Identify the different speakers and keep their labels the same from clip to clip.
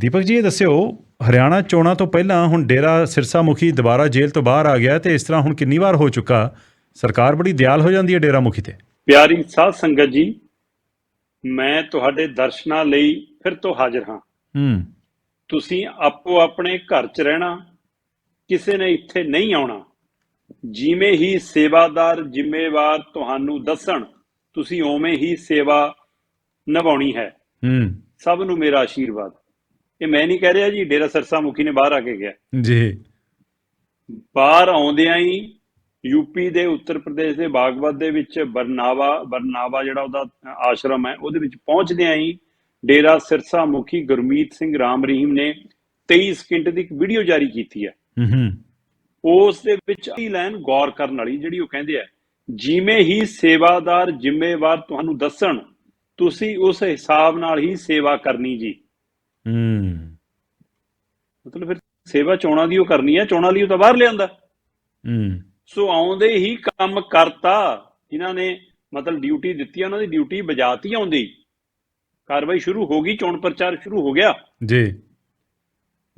Speaker 1: ਦੀਪਕ ਜੀ ਇਹ ਦੱਸਿਓ ਹਰਿਆਣਾ ਚੋਣਾਂ ਤੋਂ ਪਹਿਲਾਂ ਹੁਣ ਡੇਰਾ ਸਿਰਸਾ ਮੁਖੀ ਦੁਬਾਰਾ ਜੇਲ੍ਹ ਤੋਂ ਬਾਹਰ ਆ ਗਿਆ ਤੇ ਇਸ ਤਰ੍ਹਾਂ ਹੁਣ ਕਿੰਨੀ ਵਾਰ ਹੋ ਚੁੱਕਾ? ਸਰਕਾਰ ਬੜੀ ਦਿਆਲ ਹੋ ਜਾਂਦੀ ਹੈ ਡੇਰਾ ਮੁਖੀ ਤੇ।
Speaker 2: ਪਿਆਰੀ ਸਾਧ ਸੰਗਤ ਜੀ ਮੈਂ ਤੁਹਾਡੇ ਦਰਸ਼ਨਾਂ ਲਈ ਫਿਰ ਤੋਂ ਹਾਜ਼ਰ ਹਾਂ।
Speaker 1: ਹੂੰ।
Speaker 2: ਤੁਸੀਂ ਆਪੋ ਆਪਣੇ ਘਰ 'ਚ ਰਹਿਣਾ ਕਿਸੇ ਨੇ ਇੱਥੇ ਨਹੀਂ ਆਉਣਾ। ਜਿਵੇਂ ਹੀ ਸੇਵਾਦਾਰ ਜ਼ਿੰਮੇਵਾਰ ਤੁਹਾਨੂੰ ਦੱਸਣ ਤੁਸੀਂ ਓਵੇਂ ਹੀ ਸੇਵਾ ਨਿਭਾਉਣੀ ਹੈ।
Speaker 1: ਹੂੰ।
Speaker 2: ਸਭ ਨੂੰ ਮੇਰਾ ਆਸ਼ੀਰਵਾਦ ਇਹ ਮੈਂ ਨਹੀਂ ਕਹਿ ਰਿਹਾ ਜੀ ਡੇਰਾ ਸਰਸਾ ਮੁਖੀ ਨੇ ਬਾਹਰ ਆ ਕੇ ਗਿਆ
Speaker 1: ਜੀ।
Speaker 2: ਬਾਹਰ ਆਉਂਦਿਆਂ ਹੀ ਯੂਪੀ ਦੇ ਉੱਤਰ ਪ੍ਰਦੇਸ਼ ਦੇ ਬਾਗਵਤ ਦੇ ਵਿੱਚ ਬਰਨਾਵਾ ਬਰਨਾਵਾ ਜਿਹੜਾ ਉਹਦਾ ਆਸ਼ਰਮ ਹੈ ਉਹਦੇ ਵਿੱਚ ਪਹੁੰਚਦਿਆਂ ਹੀ ਡੇਰਾ ਸਿਰਸਾ ਮੁਖੀ ਗੁਰਮੀਤ ਸਿੰਘ ਰਾਮ ਰਹੀਮ ਨੇ 23 ਸਕਿੰਟ ਦੀ ਇੱਕ ਵੀਡੀਓ ਜਾਰੀ ਕੀਤੀ ਹੈ।
Speaker 1: ਹੂੰ ਹੂੰ।
Speaker 2: ਉਸ ਦੇ ਵਿੱਚ ਇਹ ਲਾਈਨ ਗੌਰ ਕਰਨ ਵਾਲੀ ਜਿਹੜੀ ਉਹ ਕਹਿੰਦੇ ਆ ਜਿਵੇਂ ਹੀ ਸੇਵਾਦਾਰ ਜ਼ਿੰਮੇਵਾਰ ਤੁਹਾਨੂੰ ਦੱਸਣ ਤੁਸੀਂ ਉਸ ਹਿਸਾਬ ਨਾਲ ਹੀ ਸੇਵਾ ਕਰਨੀ ਜੀ।
Speaker 1: ਹੂੰ।
Speaker 2: ਮਤਲਬ ਫਿਰ ਸੇਵਾ ਚੋਣਾਂ ਦੀ ਉਹ ਕਰਨੀ ਹੈ ਚੋਣਾਂ ਲਈ ਉਹ ਤਾਂ ਬਾਹਰ ਲਿਆਂਦਾ।
Speaker 1: ਹੂੰ।
Speaker 2: ਸੋ ਆਉਂਦੇ ਹੀ ਕੰਮ ਕਰਤਾ ਜਿਨ੍ਹਾਂ ਨੇ ਮਤਲਬ ਡਿਊਟੀ ਦਿੱਤੀ ਉਹਨਾਂ ਦੀ ਡਿਊਟੀ ਬਜਾਤੀ ਆਉਂਦੀ। ਕਾਰਵਾਈ ਸ਼ੁਰੂ ਹੋ ਗਈ ਚੋਣ ਪ੍ਰਚਾਰ ਸ਼ੁਰੂ ਹੋ ਗਿਆ।
Speaker 1: ਜੀ।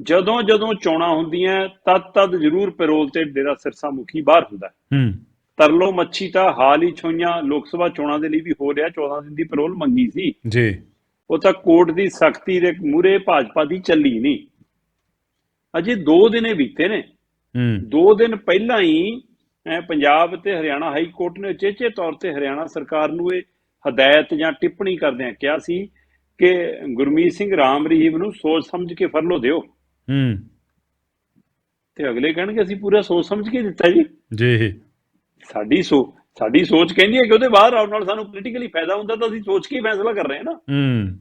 Speaker 2: ਜਦੋਂ ਜਦੋਂ ਚੋਣਾਂ ਹੁੰਦੀਆਂ ਤਦ ਤਦ ਜ਼ਰੂਰ ਪੈਰੋਲ ਤੇ ਡੇਰਾ ਸਿਰਸਾ ਮੁਖੀ ਬਾਹਰ ਹੁੰਦਾ। ਹੂੰ। ਤਰਲੋ ਮੱਛੀ ਤਾਂ ਹਾਲ ਹੀ ਛੋਈਆਂ ਲੋਕ ਸਭਾ ਚੋਣਾਂ ਦੇ ਲਈ ਵੀ ਹੋ ਰਿਹਾ 14 ਦਿਨ ਦੀ ਪੈਰੋਲ ਮੰਗੀ ਸੀ।
Speaker 1: ਜੀ।
Speaker 2: ਉਹ ਤਾਂ ਕੋਰਟ ਦੀ ਸਖਤੀ ਦੇ ਮੂਰੇ ਭਾਜਪਾ ਦੀ ਚੱਲੀ ਨਹੀਂ। ਅਜੇ 2 ਦਿਨੇ ਬੀਤੇ ਨੇ।
Speaker 1: ਹੂੰ।
Speaker 2: 2 ਦਿਨ ਪਹਿਲਾਂ ਹੀ ਪੰਜਾਬ ਤੇ ਹਰਿਆਣਾ ਹਾਈ ਕੋਰਟ ਨੇ ਚੇਚੇ ਤੌਰ ਤੇ ਹਰਿਆਣਾ ਸਰਕਾਰ ਨੂੰ ਇਹ ਹਦਾਇਤ ਜਾਂ ਟਿੱਪਣੀ ਕਰਦਿਆਂ ਕਿਹਾ ਸੀ ਕਿ ਗੁਰਮੀਤ ਸਿੰਘ ਰਾਮ ਰਹੀਮ ਨੂੰ ਸੋਚ ਸਮਝ ਕੇ ਫਰਲੋ ਦਿਓ।
Speaker 1: ਹੂੰ।
Speaker 2: ਤੇ ਅਗਲੇ ਕਹਿਣਗੇ ਅਸੀਂ ਪੂਰਾ ਸੋਚ ਸਮਝ ਕੇ ਦਿੱਤਾ ਜੀ।
Speaker 1: ਜੀ।
Speaker 2: ਸਾਡੀ ਸੋ ਸਾਡੀ ਸੋਚ ਕਹਿੰਦੀ ਹੈ ਕਿ ਉਹਦੇ ਬਾਹਰ ਆਉਣ ਨਾਲ ਸਾਨੂੰ ਪੋਲੀਟੀਕਲੀ ਫਾਇਦਾ ਹੁੰਦਾ ਤਾਂ ਅਸੀਂ ਸੋਚ ਕੇ ਹੀ ਫੈਸਲਾ ਕਰ ਰਹੇ ਹਾਂ ਨਾ।
Speaker 1: ਹੂੰ।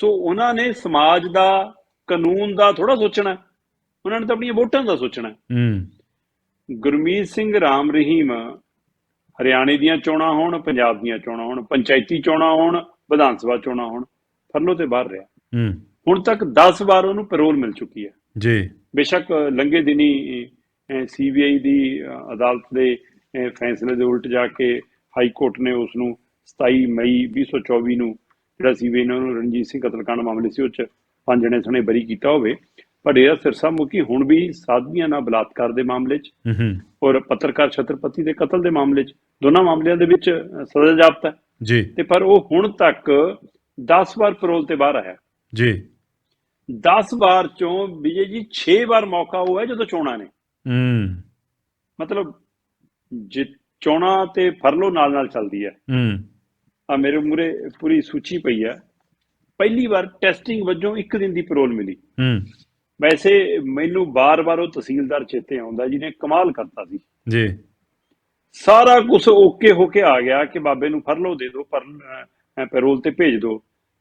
Speaker 2: ਸੋ ਉਹਨਾਂ ਨੇ ਸਮਾਜ ਦਾ ਕਾਨੂੰਨ ਦਾ ਥੋੜਾ ਸੋਚਣਾ ਉਹਨਾਂ ਨੇ ਤਾਂ ਆਪਣੀਆਂ ਵੋਟਾਂ ਦਾ ਸੋਚਣਾ
Speaker 1: ਹੂੰ।
Speaker 2: ਗੁਰਮੀਤ ਸਿੰਘ ਰਾਮ ਰਹੀਮ ਹਰਿਆਣੇ ਦੀਆਂ ਚੋਣਾਂ ਹੋਣ ਪੰਜਾਬ ਦੀਆਂ ਚੋਣਾਂ ਹੋਣ ਪੰਚਾਇਤੀ ਚੋਣਾਂ ਹੋਣ ਵਿਧਾਨ ਸਭਾ ਚੋਣਾਂ ਹੋਣ ਫਰਨੋ ਤੇ ਬਾਹਰ ਰਿਹਾ।
Speaker 1: ਹੂੰ।
Speaker 2: ਹੁਣ ਤੱਕ 10 ਵਾਰ ਉਹਨੂੰ ਪੈਰੋਲ ਮਿਲ ਚੁੱਕੀ ਹੈ।
Speaker 1: ਜੀ।
Speaker 2: ਬੇਸ਼ੱਕ ਲੰਘੇ ਦਿਨੀ ਸੀਬੀਆਈ ਦੀ ਅਦਾਲਤ ਦੇ ਫੈਸਲੇ ਦੇ ਉਲਟ ਜਾ ਕੇ ਹਾਈ ਕੋਰਟ ਨੇ ਉਸ ਨੂੰ 27 ਮਈ 2024 ਨੂੰ ਜਿਹੜਾ ਸੀਬੀਆਈ ਨੇ ਉਹਨੂੰ ਰਣਜੀਤ ਸਿੰਘ ਕਤਲकांड ਮਾਮਲੇ ਸੀ ਉਹ ਚ ਪੰਜ ਜਣੇ ਸਣੇ ਬਰੀ ਕੀਤਾ ਹੋਵੇ। ਪਰ ਡੇਰਾ ਸਿਰਸਾ ਮੁਖੀ ਹੁਣ ਵੀ ਸਾਧਵੀਆਂ ਨਾਲ ਬਲਾਤਕਾਰ ਦੇ ਮਾਮਲੇ 'ਚ ਔਰ ਪੱਤਰਕਾਰ ਛਤਰਪਤੀ ਦੇ ਕਤਲ ਦੇ ਮਾਮਲੇ 'ਚ ਦੋਨਾਂ ਮਾਮਲਿਆਂ ਦੇ ਵਿੱਚ ਸਜ਼ਾ ਜਾਪਤਾ ਹੈ।
Speaker 1: ਜੀ।
Speaker 2: ਤੇ ਪਰ ਉਹ ਹੁਣ ਤੱਕ 10 ਵਾਰ ਪੈਰੋਲ ਤੇ ਬਾਹਰ ਆਇਆ।
Speaker 1: ਜੀ।
Speaker 2: 10 ਵਾਰ ਚੋਂ ਵਿਜੇ ਜੀ 6 ਵਾਰ ਮੌਕਾ ਹੋਇਆ ਜਦੋਂ ਚੋਣਾਂ ਨੇ।
Speaker 1: ਹੂੰ।
Speaker 2: ਮਤਲਬ ਚੋਣਾਂ ਤੇ ਫਰਲੋ ਨਾਲ ਨਾਲ ਚੱਲਦੀ ਹੈ।
Speaker 1: ਹੂੰ।
Speaker 2: ਆ ਮੇਰੇ ਮੂਰੇ ਪੂਰੀ ਸੂਚੀ ਪਈ ਹੈ। ਪਹਿਲੀ ਵਾਰ ਟੈਸਟਿੰਗ ਵਜੋਂ ਇੱਕ ਦਿਨ ਦੀ ਪੈਰੋਲ ਮਿਲੀ।
Speaker 1: ਹੂੰ।
Speaker 2: ਵੈਸੇ ਮੈਨੂੰ ਬਾਰ-ਬਾਰ ਉਹ ਤਹਿਸੀਲਦਾਰ ਚੇਤੇ ਆਉਂਦਾ ਜਿਹਨੇ ਕਮਾਲ ਕਰਤਾ ਸੀ।
Speaker 1: ਜੀ।
Speaker 2: ਸਾਰਾ ਕੁਝ ਓਕੇ ਹੋ ਕੇ ਆ ਗਿਆ ਕਿ ਬਾਬੇ ਨੂੰ ਫਰਲੋ ਦੇ ਦਿਓ ਪਰ ਪੈਰੋਲ ਤੇ ਭੇਜ ਦਿਓ।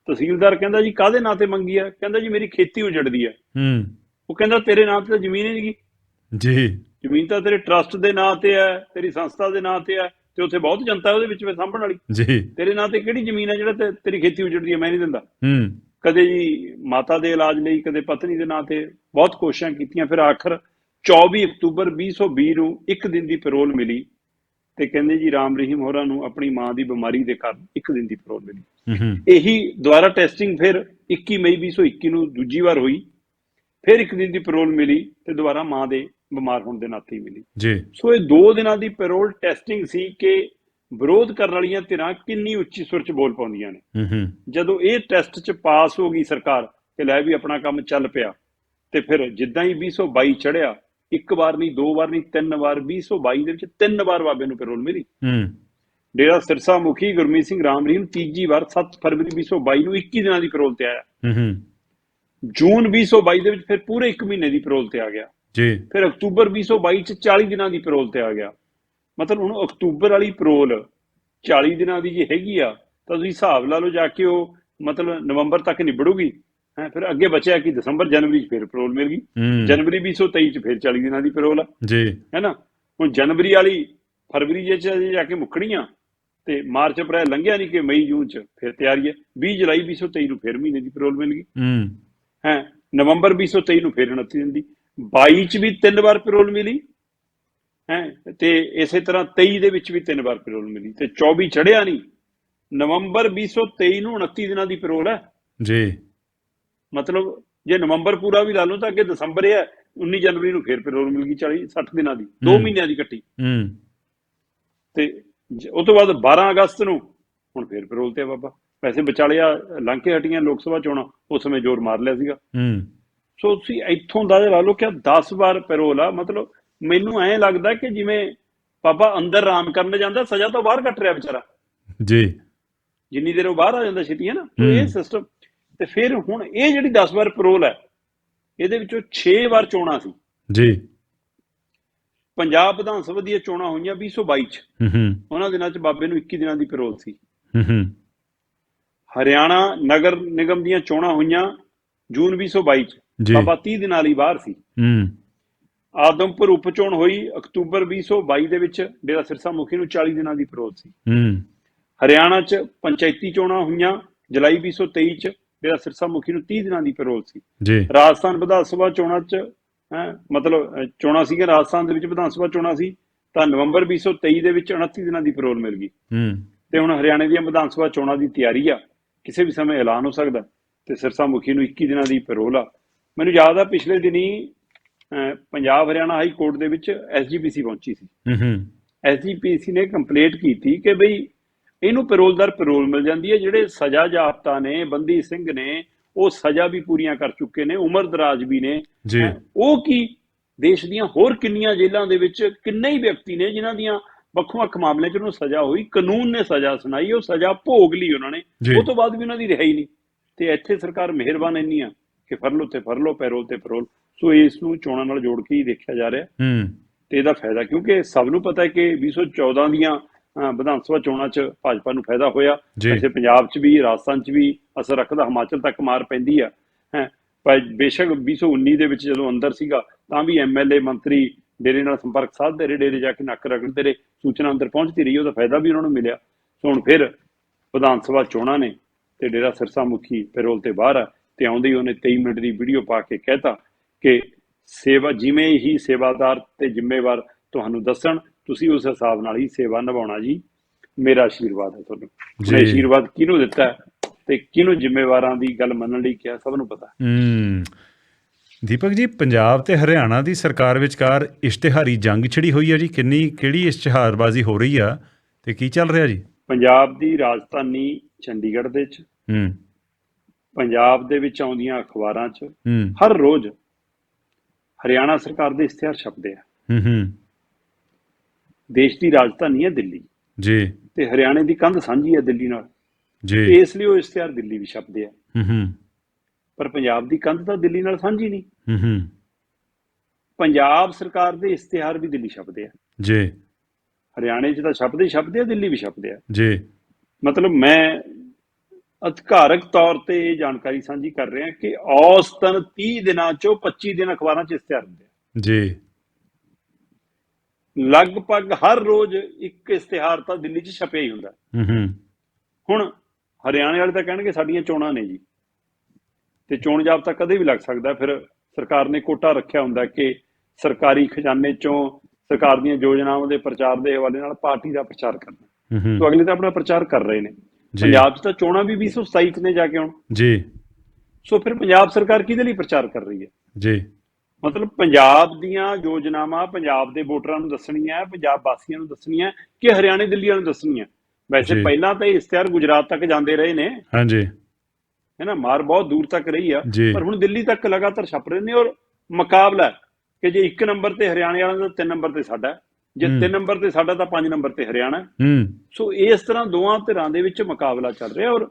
Speaker 2: ਤਹਿਸੀਲਦਾਰ ਕਹਿੰਦਾ ਜੀ ਕਾਦੇ ਨਾਂ ਤੇ ਮੰਗੀ ਆ ਕਹਿੰਦਾ ਜੀ ਮੇਰੀ ਖੇਤੀ ਉਜੜਦੀ ਹੈ।
Speaker 1: ਹੂੰ।
Speaker 2: ਉਹ ਕਹਿੰਦਾ ਤੇਰੇ ਨਾਂ ਤੇ ਤਾਂ ਜ਼ਮੀਨ ਹੀ ਨਹੀਂ
Speaker 1: ਜੀ।
Speaker 2: ਜ਼ਮੀਨ ਤਾਂ ਤੇਰੇ ਟਰਸਟ ਦੇ ਨਾਂ ਤੇ ਹੈ ਤੇਰੀ ਸੰਸਥਾ ਦੇ ਨਾਂ ਤੇ ਹੈ ਤੇ ਉੱਥੇ ਬਹੁਤ ਜਨਤਾ ਉਹਦੇ ਵਿੱਚ ਫਿਰ ਸਾਂਭਣ ਵਾਲੀ।
Speaker 1: ਜੀ।
Speaker 2: ਤੇਰੇ ਨਾਂ ਤੇ ਕਿਹੜੀ ਜ਼ਮੀਨ ਹੈ ਜਿਹੜਾ ਤੇ- ਤੇਰੀ ਖੇਤੀ ਉਜੜਦੀ ਹੈ ਮੈਂ ਨਹੀਂ ਦਿੰਦਾ।
Speaker 1: ਹੂੰ।
Speaker 2: ਕਦੇ ਜੀ ਮਾਤਾ ਦੇ ਇਲਾਜ ਲਈ ਕਦੇ ਪਤਨੀ ਦੇ ਨਾਂ ਤੇ ਬਹੁਤ ਕੋਸ਼ਿਸ਼ਾਂ ਕੀਤੀਆਂ ਫਿਰ ਆਖਰ 24 ਅਕਤੂਬਰ 2020 ਨੂੰ ਇੱਕ ਦਿਨ ਦੀ ਪੈਰੋਲ ਮਿਲੀ ਤੇ ਕਹਿੰਦੇ ਜੀ ਰਾਮ ਰਹੀਮ ਹੋਰਾਂ ਨੂੰ ਆਪਣੀ ਮਾਂ ਦੀ ਬਿਮਾਰੀ ਦੇ ਕਾਰਨ ਇੱਕ ਦਿਨ ਦੀ ਪੈਰੋਲ ਮਿਲੀ। ਇਹੀ ਦੁਬਾਰਾ ਟੈਸਟਿੰਗ ਫਿਰ 21 ਮਈ 2021 ਨੂੰ ਦੂਜੀ ਵਾਰ ਹੋਈ ਫਿਰ ਇੱਕ ਦਿਨ ਦੀ ਪੈਰੋਲ ਮਿਲੀ ਤੇ ਦੁਬਾਰਾ ਮਾਂ ਦੇ ਬਿਮਾਰ ਹੋਣ ਦੇ ਨਾਤੇ ਹੀ ਮਿਲੀ।
Speaker 1: ਜੀ।
Speaker 2: ਸੋ ਇਹ ਦੋ ਦਿਨਾਂ ਦੀ ਪੈਰੋਲ ਟੈਸਟਿੰਗ ਸੀ ਕਿ ਵਿਰੋਧ ਕਰਨ ਵਾਲੀਆਂ ਧਿਰਾਂ ਕਿੰਨੀ ਉੱਚੀ ਸੁਰ 'ਚ ਬੋਲ ਪਾਉਂਦੀਆਂ ਨੇ। ਜਦੋਂ ਇਹ ਟੈਸਟ 'ਚ ਪਾਸ ਹੋ ਗਈ ਸਰਕਾਰ ਕਿ ਲੈ ਵੀ ਆਪਣਾ ਕੰਮ ਚੱਲ ਪਿਆ ਤੇ ਫਿਰ ਜਿੱਦਾਂ ਹੀ 2022 ਚੜਿਆ ਇੱਕ ਵਾਰ ਨਹੀਂ ਦੋ ਵਾਰ ਨਹੀਂ ਤਿੰਨ ਵਾਰ 2022 ਦੇ ਵਿੱਚ ਤਿੰਨ ਵਾਰ ਬਾਬੇ ਨੂੰ ਪੈਰੋਲ ਮਿਲੀ।
Speaker 1: ਹੂੰ।
Speaker 2: ਡੇਰਾ ਸਿਰਸਾ ਮੁਖੀ ਗੁਰਮੀਤ ਸਿੰਘ ਰਾਮ ਰਹੀਮ ਤੀਜੀ ਵਾਰ 7 ਫਰਵਰੀ 2022 ਨੂੰ 21 ਦਿਨਾਂ ਦੀ ਪੈਰੋਲ ਤੇ ਆਇਆ।
Speaker 1: ਹੂੰ ਹੂੰ।
Speaker 2: ਜੂਨ 2022 ਦੇ ਵਿੱਚ ਫਿਰ ਪੂਰੇ 1 ਮਹੀਨੇ ਦੀ ਪੈਰੋਲ ਤੇ ਆ ਗਿਆ।
Speaker 1: ਜੀ।
Speaker 2: ਫਿਰ ਅਕਤੂਬਰ 2022 ਚ 40 ਦਿਨਾਂ ਦੀ ਪੈਰੋਲ ਤੇ ਆ ਗਿਆ। ਮਤਲਬ ਹੁਣ ਅਕਤੂਬਰ ਵਾਲੀ ਪੈਰੋਲ 40 ਦਿਨਾਂ ਦੀ ਜੇ ਹੈਗੀ ਆ ਤਾਂ ਤੁਸੀਂ ਹਿਸਾਬ ਲਾ ਲਓ ਜਾ ਕੇ ਉਹ ਮਤਲਬ ਨਵੰਬਰ ਤੱਕ ਨਿਬੜੂਗੀ। ਹੈ ਫਿਰ ਅੱਗੇ ਬਚਿਆ ਕਿ ਦਸੰਬਰ ਜਨਵਰੀ ਚ ਫਿਰ ਪੈਰੋਲ ਮਿਲ ਗਈ। ਜਨਵਰੀ 2023 ਚ ਫਿਰ 40 ਦਿਨਾਂ ਦੀ ਪੈਰੋਲ ਆ।
Speaker 1: ਜੀ।
Speaker 2: ਹੈ ਨਾ ਹੁਣ ਜਨਵਰੀ ਵਾਲੀ ਫਰਵਰੀ ਜੇ ਚ ਜਾ ਕੇ ਮੁੱਕਣੀਆਂ ਤੇ ਮਾਰਚ ਅਪ੍ਰੈਲ ਲੰਘਿਆ ਨਹੀਂ ਕਿ ਮਈ ਜੂਨ ਚ ਫਿਰ ਤਿਆਰੀ ਹੈ 20 ਜੁਲਾਈ 2023 ਨੂੰ ਫਿਰ ਮਹੀਨੇ ਦੀ ਪੈਰੋਲ ਮਿਲ ਗਈ।
Speaker 1: ਹੂੰ।
Speaker 2: ਹੈ ਨਵੰਬਰ 2023 ਨੂੰ ਫਿਰ 29 ਦਿਨ ਦੀ। 22 ਚ ਵੀ ਤਿੰਨ ਵਾਰ ਪੈਰੋਲ ਮਿਲੀ ਹੈ ਤੇ ਇਸੇ ਤਰ੍ਹਾਂ 23 ਦੇ ਵਿੱਚ ਵੀ ਤਿੰਨ ਵਾਰ ਪੈਰੋਲ ਮਿਲੀ ਤੇ 24 ਚੜਿਆ ਨਹੀਂ। ਨਵੰਬਰ 2023 ਨੂੰ 29 ਦਿਨਾਂ ਦੀ ਪੈਰੋਲ ਹੈ।
Speaker 1: ਜੀ।
Speaker 2: ਮਤਲਬ ਜੇ ਨਵੰਬਰ ਪੂਰਾ ਵੀ ਲਾ ਲਓ ਤਾਂ ਅੱਗੇ ਦਸੰਬਰ ਹੈ 19 ਜਨਵਰੀ ਨੂੰ ਫੇਰ ਪੈਰੋਲ ਮਿਲ ਗਈ 40 60 ਦਿਨਾਂ ਦੀ 2
Speaker 1: ਹੂੰ।
Speaker 2: ਮਹੀਨਿਆਂ ਦੀ ਇਕੱਠੀ
Speaker 1: ਹੂੰ।
Speaker 2: ਤੇ ਉਹ ਤੋਂ ਬਾਅਦ 12 ਅਗਸਤ ਨੂੰ ਹੁਣ ਫੇਰ ਪੈਰੋਲ ਤੇ ਆ ਬਾਬਾ। ਵੈਸੇ ਵਿਚਾਲੇ ਆ ਲੰਘ ਕੇ ਹਟੀਆਂ ਲੋਕ ਸਭਾ ਚੋਣਾਂ ਉਸ ਸਮੇਂ ਜ਼ੋਰ ਮਾਰ ਲਿਆ ਸੀਗਾ।
Speaker 1: ਹੂੰ।
Speaker 2: ਸੋ ਤੁਸੀਂ ਇੱਥੋਂ ਦਾ ਲਾ ਲਓ ਕਿ 10 ਵਾਰ ਪੈਰੋਲ ਆ ਮਤਲਬ ਮੈਨੂੰ ਐਂ ਲੱਗਦਾ ਕਿ ਜਿਵੇਂ ਬਾਬਾ ਅੰਦਰ ਆਰਾਮ ਕਰਨ ਜਾਂਦਾ ਸਜ਼ਾ ਤੋਂ ਬਾਹਰ ਕੱਟ ਰਿਹਾ ਵਿਚਾਰਾ।
Speaker 1: ਜੀ।
Speaker 2: ਜਿੰਨੀ ਦੇਰ ਉਹ ਬਾਹਰ ਆ ਜਾਂਦਾ ਛੇਤੀ ਹੈ ਨਾ। ਇਹ ਸਿਸਟਮ ਤੇ ਫਿਰ ਹੁਣ ਇਹ ਜਿਹੜੀ 10 ਵਾਰ ਪੈਰੋਲ ਹੈ ਇਹਦੇ ਵਿੱਚੋਂ 6 ਵਾਰ ਚੋਣਾਂ ਸੀ।
Speaker 1: ਜੀ।
Speaker 2: ਪੰਜਾਬ ਵਿਧਾਨ ਸਭਾ ਦੀਆਂ ਚੋਣਾਂ ਹੋਈਆਂ 2022 ਚ।
Speaker 1: ਹੂੰ ਹੂੰ।
Speaker 2: ਉਹਨਾਂ ਦਿਨਾਂ ਚ ਬਾਬੇ ਨੂੰ 21 ਦਿਨਾਂ ਦੀ ਪੈਰੋਲ ਸੀ।
Speaker 1: ਹੂੰ ਹੂੰ।
Speaker 2: ਹਰਿਆਣਾ ਨਗਰ ਨਿਗਮ ਦੀਆਂ ਚੋਣਾਂ ਹੋਈਆਂ ਜੂਨ 2022 ਚ। ਬਾਬਾ 30 ਦਿਨਾਂ ਲਈ ਬਾਹਰ ਸੀ।
Speaker 1: ਹੂੰ।
Speaker 2: ਆਦਮਪੁਰ ਉਪਚੋਣ ਹੋਈ ਅਕਤੂਬਰ 2022 ਦੇ ਵਿੱਚ ਡੇਰਾ ਸਿਰਸਾ ਮੁਖੀ ਨੂੰ 40 ਦਿਨਾਂ ਦੀ ਪੈਰੋਲ ਸੀ।
Speaker 1: ਹੂੰ।
Speaker 2: ਹਰਿਆਣਾ 'ਚ ਪੰਚਾਇਤੀ ਚੋਣਾਂ ਹੋਈਆਂ ਜੁਲਾਈ 2023 ਚ ਡੇਰਾ ਸਿਰਸਾ ਮੁਖੀ ਨੂੰ 30 ਦਿਨਾਂ ਦੀ ਪੈਰੋਲ ਸੀ।
Speaker 1: ਜੀ।
Speaker 2: ਰਾਜਸਥਾਨ ਵਿਧਾਨ ਸਭਾ ਚੋਣਾਂ 'ਚ ਹੈਂ, ਮਤਲਬ ਚੋਣਾਂ ਸੀਗੀਆਂ ਰਾਜਸਥਾਨ ਦੇ ਵਿੱਚ ਵਿਧਾਨ ਸਭਾ ਚੋਣਾਂ ਸੀ ਤਾਂ ਨਵੰਬਰ 2023 ਦੇ ਵਿੱਚ 29 ਦਿਨਾਂ ਦੀ ਪੈਰੋਲ ਮਿਲ ਗਈ।
Speaker 1: ਹੂੰ।
Speaker 2: ਤੇ ਹੁਣ ਹਰਿਆਣਾ ਦੀਆਂ ਵਿਧਾਨ ਸਭਾ ਚੋਣਾਂ ਦੀ ਤਿਆਰੀ ਆ ਕਿਸੇ ਵੀ ਸਮੇਂ ਐਲਾਨ ਹੋ ਸਕਦਾ ਤੇ ਸਿਰਸਾ ਮੁਖੀ ਨੂੰ 21 ਦਿਨਾਂ ਦੀ ਪੈਰੋਲ ਆ। ਮੈਨੂੰ ਯਾਦ ਆ ਪਿਛਲੇ ਦਿਨੀ ਪੰਜਾਬ ਹਰਿਆਣਾ ਹਾਈ ਕੋਰਟ ਦੇ ਵਿੱਚ ਐਸਜੀਪੀਸੀ ਪਹੁੰਚੀ ਸੀ।
Speaker 1: ਹੂੰ ਹੂੰ।
Speaker 2: ਐਸਜੀਪੀਸੀ ਨੇ ਕੰਪਲੇਂਟ ਕੀਤੀ ਕਿ ਬਈ ਇਹਨੂੰ ਪੈਰੋਲਦਾਰ ਪੈਰੋਲ ਮਿਲ ਜਾਂਦੀ ਹੈ ਜਿਹੜੇ ਸਜ਼ਾ ਜਾਫਤਾ ਨੇ ਬੰਦੀ ਸਿੰਘ ਨੇ ਉਹ ਸਜ਼ਾ ਵੀ ਪੂਰੀਆਂ ਕਰ ਚੁੱਕੇ ਨੇ ਉਮਰ ਦਰਾਜ ਵੀ ਨੇ। ਉਹ ਕੀ? ਦੇਸ਼ ਦੀਆਂ ਹੋਰ ਕਿੰਨੀਆਂ ਜੇਲ੍ਹਾਂ ਦੇ ਵਿੱਚ ਕਿੰਨੇ ਹੀ ਵਿਅਕਤੀ ਨੇ ਜਿਨ੍ਹਾਂ ਦੀਆਂ ਵੱਖੋ ਵੱਖ ਮਾਮਲਿਆਂ 'ਚ ਉਹਨੂੰ ਸਜ਼ਾ ਹੋਈ ਕਾਨੂੰਨ ਨੇ ਸਜ਼ਾ ਸੁਣਾਈ ਉਹ ਸਜ਼ਾ ਭੋਗ ਲਈ ਉਹਨਾਂ ਨੇ। ਉਹ ਤੋਂ ਬਾਅਦ ਵੀ ਉਹਨਾਂ ਦੀ ਰਿਹਾਈ ਨਹੀਂ। ਤੇ ਇੱਥੇ ਸਰਕਾਰ ਮਿਹਰਬਾਨ ਇੰਨੀ ਆ। ਕਿ ਫੜ ਲਓ ਤੇ ਫੜ ਲਓ ਪੈਰੋਲ ਤੇ ਪੈਰੋਲ। ਸੋ ਇਸ ਨੂੰ ਚੋਣਾਂ ਨਾਲ ਜੋੜ ਕੇ ਹੀ ਦੇਖਿਆ ਜਾ ਰਿਹਾ।
Speaker 1: ਹੂੰ।
Speaker 2: ਤੇ ਇਹਦਾ ਫਾਇਦਾ ਕਿਉਂਕਿ ਸਭ ਨੂੰ ਪਤਾ ਹੈ ਕਿ 2014 ਦੀਆਂ ਵਿਧਾਨ ਸਭਾ ਚੋਣਾਂ 'ਚ ਭਾਜਪਾ ਨੂੰ ਫਾਇਦਾ ਹੋਇਆ। ਵੈਸੇ ਪੰਜਾਬ 'ਚ ਵੀ ਰਾਜਸਥਾਨ 'ਚ ਵੀ ਅਸਰ ਰੱਖਦਾ ਹਿਮਾਚਲ ਤੱਕ ਮਾਰ ਪੈਂਦੀ ਆ। ਹੈ ਪਰ ਬੇਸ਼ੱਕ 2019 ਦੇ ਵਿੱਚ ਜਦੋਂ ਅੰਦਰ ਸੀਗਾ ਤਾਂ ਵੀ ਐਮਐਲਏ ਮੰਤਰੀ ਡੇਰੇ ਨਾਲ ਸੰਪਰਕ ਸਾਧਦੇ ਰਹੇ ਡੇਰੇ ਜਾ ਕੇ ਨੱਕ ਰਗੜਦੇ ਰਹੇ ਸੂਚਨਾ ਅੰਦਰ ਪਹੁੰਚਦੀ ਰਹੀ ਉਹਦਾ ਫਾਇਦਾ ਵੀ ਉਹਨਾਂ ਨੂੰ ਮਿਲਿਆ। ਸੋ ਹੁਣ ਫਿਰ ਵਿਧਾਨ ਸਭਾ ਚੋਣਾਂ ਨੇ ਤੇ ਡੇਰਾ ਸਿਰਸਾ ਮੁਖੀ ਪੈਰੋਲ ਤੇ ਬਾਹਰ ਆ। ਤੇ ਆਉਂਦੇ ਹੀ ਉਹਨੇ 23 ਮਿੰਟ ਦੀ ਵੀਡੀਓ ਪਾ ਕੇ ਕਹਿਤਾ ਕਿ ਸੇਵਾ ਜਿਵੇਂ ਹੀ ਸੇਵਾਦਾਰ ਤੇ ਜ਼ਿੰਮੇਵਾਰ ਤੁਹਾਨੂੰ ਦੱਸਣ ਤੁਸੀਂ ਉਸ ਹਿਸਾਬ ਨਾਲ ਹੀ ਸੇਵਾ ਨਿਭਾਉਣਾ ਜੀ। ਮੇਰਾ ਆਸ਼ੀਰਵਾਦ ਹੈ ਤੁਹਾਨੂੰ।
Speaker 1: ਜੀ।
Speaker 2: ਮੈਂ ਆਸ਼ੀਰਵਾਦ ਕਿਹਨੂੰ ਦਿੱਤਾ ਤੇ ਕਿਹਨੂੰ ਜ਼ਿੰਮੇਵਾਰਾਂ ਦੀ ਗੱਲ ਮੰਨਣ ਲਈ ਕਿਹਾ ਸਭ ਨੂੰ ਪਤਾ। ਹੂੰ।
Speaker 1: ਦੀਪਕ ਜੀ ਪੰਜਾਬ ਤੇ ਹਰਿਆਣਾ ਦੀ ਸਰਕਾਰ ਵਿਚਕਾਰ ਇਸ਼ਤਿਹਾਰੀ ਜੰਗ ਛਿੜੀ ਹੋਈ ਹੈ ਜੀ। ਕਿੰਨੀ ਕਿਹੜੀ ਇਸ਼ਤਿਹਾਰਬਾਜ਼ੀ ਹੋ ਰਹੀ ਆ ਤੇ ਕੀ ਚੱਲ ਰਿਹਾ ਜੀ?
Speaker 2: ਪੰਜਾਬ ਦੀ ਰਾਜਧਾਨੀ ਚੰਡੀਗੜ੍ਹ ਦੇ ਵਿੱਚ
Speaker 1: ਹੂੰ।
Speaker 2: ਪੰਜਾਬ ਦੇ ਵਿੱਚ ਆਉਂਦੀਆਂ ਅਖਬਾਰਾਂ 'ਚ ਹਰ ਰੋਜ਼ ਹਰਿਆਣਾ ਸਰਕਾਰ ਦੇ ਇਸ਼ਤਿਹਾਰ ਛਪਦੇ ਆ।
Speaker 1: ਹੂੰ ਹੂੰ।
Speaker 2: ਦੇਸ਼ ਦੀ ਰਾਜਧਾਨੀ ਹੈ ਦਿੱਲੀ।
Speaker 1: ਜੀ।
Speaker 2: ਤੇ ਹਰਿਆਣੇ ਦੀ ਕੰਧ ਸਾਂਝੀ ਹੈ ਦਿੱਲੀ ਨਾਲ।
Speaker 1: ਜੀ।
Speaker 2: ਇਸ ਲਈ ਉਹ ਇਸ਼ਤਿਹਾਰ ਦਿੱਲੀ ਵੀ ਛਪਦੇ ਆ।
Speaker 1: ਹੂੰ ਹੂੰ।
Speaker 2: ਪਰ ਪੰਜਾਬ ਦੀ ਕੰਧ ਤਾਂ ਦਿੱਲੀ ਨਾਲ ਸਾਂਝੀ ਨਹੀਂ।
Speaker 1: ਹੂੰ ਹੂੰ।
Speaker 2: ਪੰਜਾਬ ਸਰਕਾਰ ਦੇ ਇਸ਼ਤਿਹਾਰ ਵੀ ਦਿੱਲੀ ਛਪਦੇ ਆ।
Speaker 1: ਜੀ।
Speaker 2: ਹਰਿਆਣੇ 'ਚ ਤਾਂ ਛਪਦੇ ਛਪਦੇ ਆ ਦਿੱਲੀ ਵੀ ਛਪਦੇ ਆ।
Speaker 1: ਜੀ।
Speaker 2: ਮਤਲਬ ਮੈਂ ਅਧਿਕਾਰਕ ਤੌਰ ਤੇ ਇਹ ਜਾਣਕਾਰੀ ਸਾਂਝੀ ਕਰ ਰਿਹਾ ਕਿ ਔਸਤਨ 30 ਦਿਨਾਂ ਚੋਂ 25 ਦਿਨ ਅਖਬਾਰਾਂ 'ਚ ਇਸ਼ਤਿਹਾਰ ਹੁੰਦੇ ਆ
Speaker 1: ਜੀ।
Speaker 2: ਲਗਭਗ ਹਰ ਰੋਜ਼ ਇੱਕ ਇਸ਼ਤਿਹਾਰ ਤਾਂ ਦਿੱਲੀ 'ਚ ਛਪਿਆ ਹੀ ਹੁੰਦਾ।
Speaker 1: ਹੂੰ ਹੂੰ।
Speaker 2: ਹੁਣ ਹਰਿਆਣੇ ਵਾਲੇ ਤਾਂ ਕਹਿਣਗੇ ਸਾਡੀਆਂ ਚੋਣਾਂ ਨੇ ਜੀ। ਤੇ ਚੋਣ ਜਾਬਤਾ ਕਦੇ ਵੀ ਲੱਗ ਸਕਦਾ। ਫਿਰ ਸਰਕਾਰ ਨੇ ਕੋਟਾ ਰੱਖਿਆ ਹੁੰਦਾ ਕਿ ਸਰਕਾਰੀ ਖਜ਼ਾਨੇ ਚੋਂ ਸਰਕਾਰ ਦੀਆਂ ਯੋਜਨਾਵਾਂ ਦੇ ਪ੍ਰਚਾਰ ਦੇ ਹਵਾਲੇ ਨਾਲ ਪਾਰਟੀ ਦਾ ਪ੍ਰਚਾਰ ਕਰਨਾ।
Speaker 1: ਹੂੰ ਹੂੰ।
Speaker 2: ਤੋਂ ਅਗਲੇ ਤਾਂ ਆਪਣਾ ਪ੍ਰਚਾਰ ਕਰ ਰਹੇ ਨੇ। ਪੰਜਾਬ 'ਚ ਤਾਂ ਚੋਣਾਂ ਵੀ 2027 'ਚ ਨੇ ਜਾ ਕੇ ਹੁਣ।
Speaker 1: ਜੀ।
Speaker 2: ਸੋ ਫਿਰ ਪੰਜਾਬ ਸਰਕਾਰ ਕਿਹਦੇ ਲਈ ਪ੍ਰਚਾਰ ਕਰ ਰਹੀ ਹੈ?
Speaker 1: ਜੀ।
Speaker 2: ਮਤਲਬ ਪੰਜਾਬ ਦੀਆਂ ਯੋਜਨਾਵਾਂ ਪੰਜਾਬ ਦੇ ਵੋਟਰਾਂ ਨੂੰ ਦੱਸਣੀਆਂ ਪੰਜਾਬ ਵਾਸੀਆਂ ਨੂੰ ਦੱਸਣੀਆਂ ਕਿ ਹਰਿਆਣੇ ਦਿੱਲੀ ਵਾਲਿਆਂ ਨੂੰ ਦੱਸਣੀਆਂ ਵੈਸੇ। ਪਹਿਲਾਂ ਤਾਂ ਇਹ ਇਸ਼ਤਿਹਾਰ ਗੁਜਰਾਤ ਤੱਕ ਜਾਂਦੇ ਰਹੇ ਨੇ।
Speaker 1: ਹਾਂਜੀ।
Speaker 2: ਹੈ ਨਾ ਮਾਰ ਬਹੁਤ ਦੂਰ ਤੱਕ ਰਹੀ ਆ। ਪਰ ਹੁਣ ਦਿੱਲੀ ਤੱਕ ਲਗਾਤਾਰ ਛਪ ਰਹੇ ਨੇ ਔਰ ਮੁਕਾਬਲਾ ਕਿ ਜੇ ਇੱਕ ਨੰਬਰ ਤੇ ਹਰਿਆਣੇ ਵਾਲਿਆਂ ਦਾ ਤਿੰਨ ਨੰਬਰ ਤੇ ਸਾਡਾ। ਜੇ
Speaker 1: ਹੂੰ।
Speaker 2: ਤਿੰਨ ਨੰਬਰ ਤੇ ਸਾਡਾ ਤਾਂ ਪੰਜ ਨੰਬਰ ਤੇ ਹਰਿਆਣਾ ਸੋ ਇਸ ਤਰ੍ਹਾਂ ਦੋਵਾਂ ਧਿਰਾਂ ਦੇ ਵਿੱਚ ਮੁਕਾਬਲਾ ਚੱਲ ਰਿਹਾ ਔਰ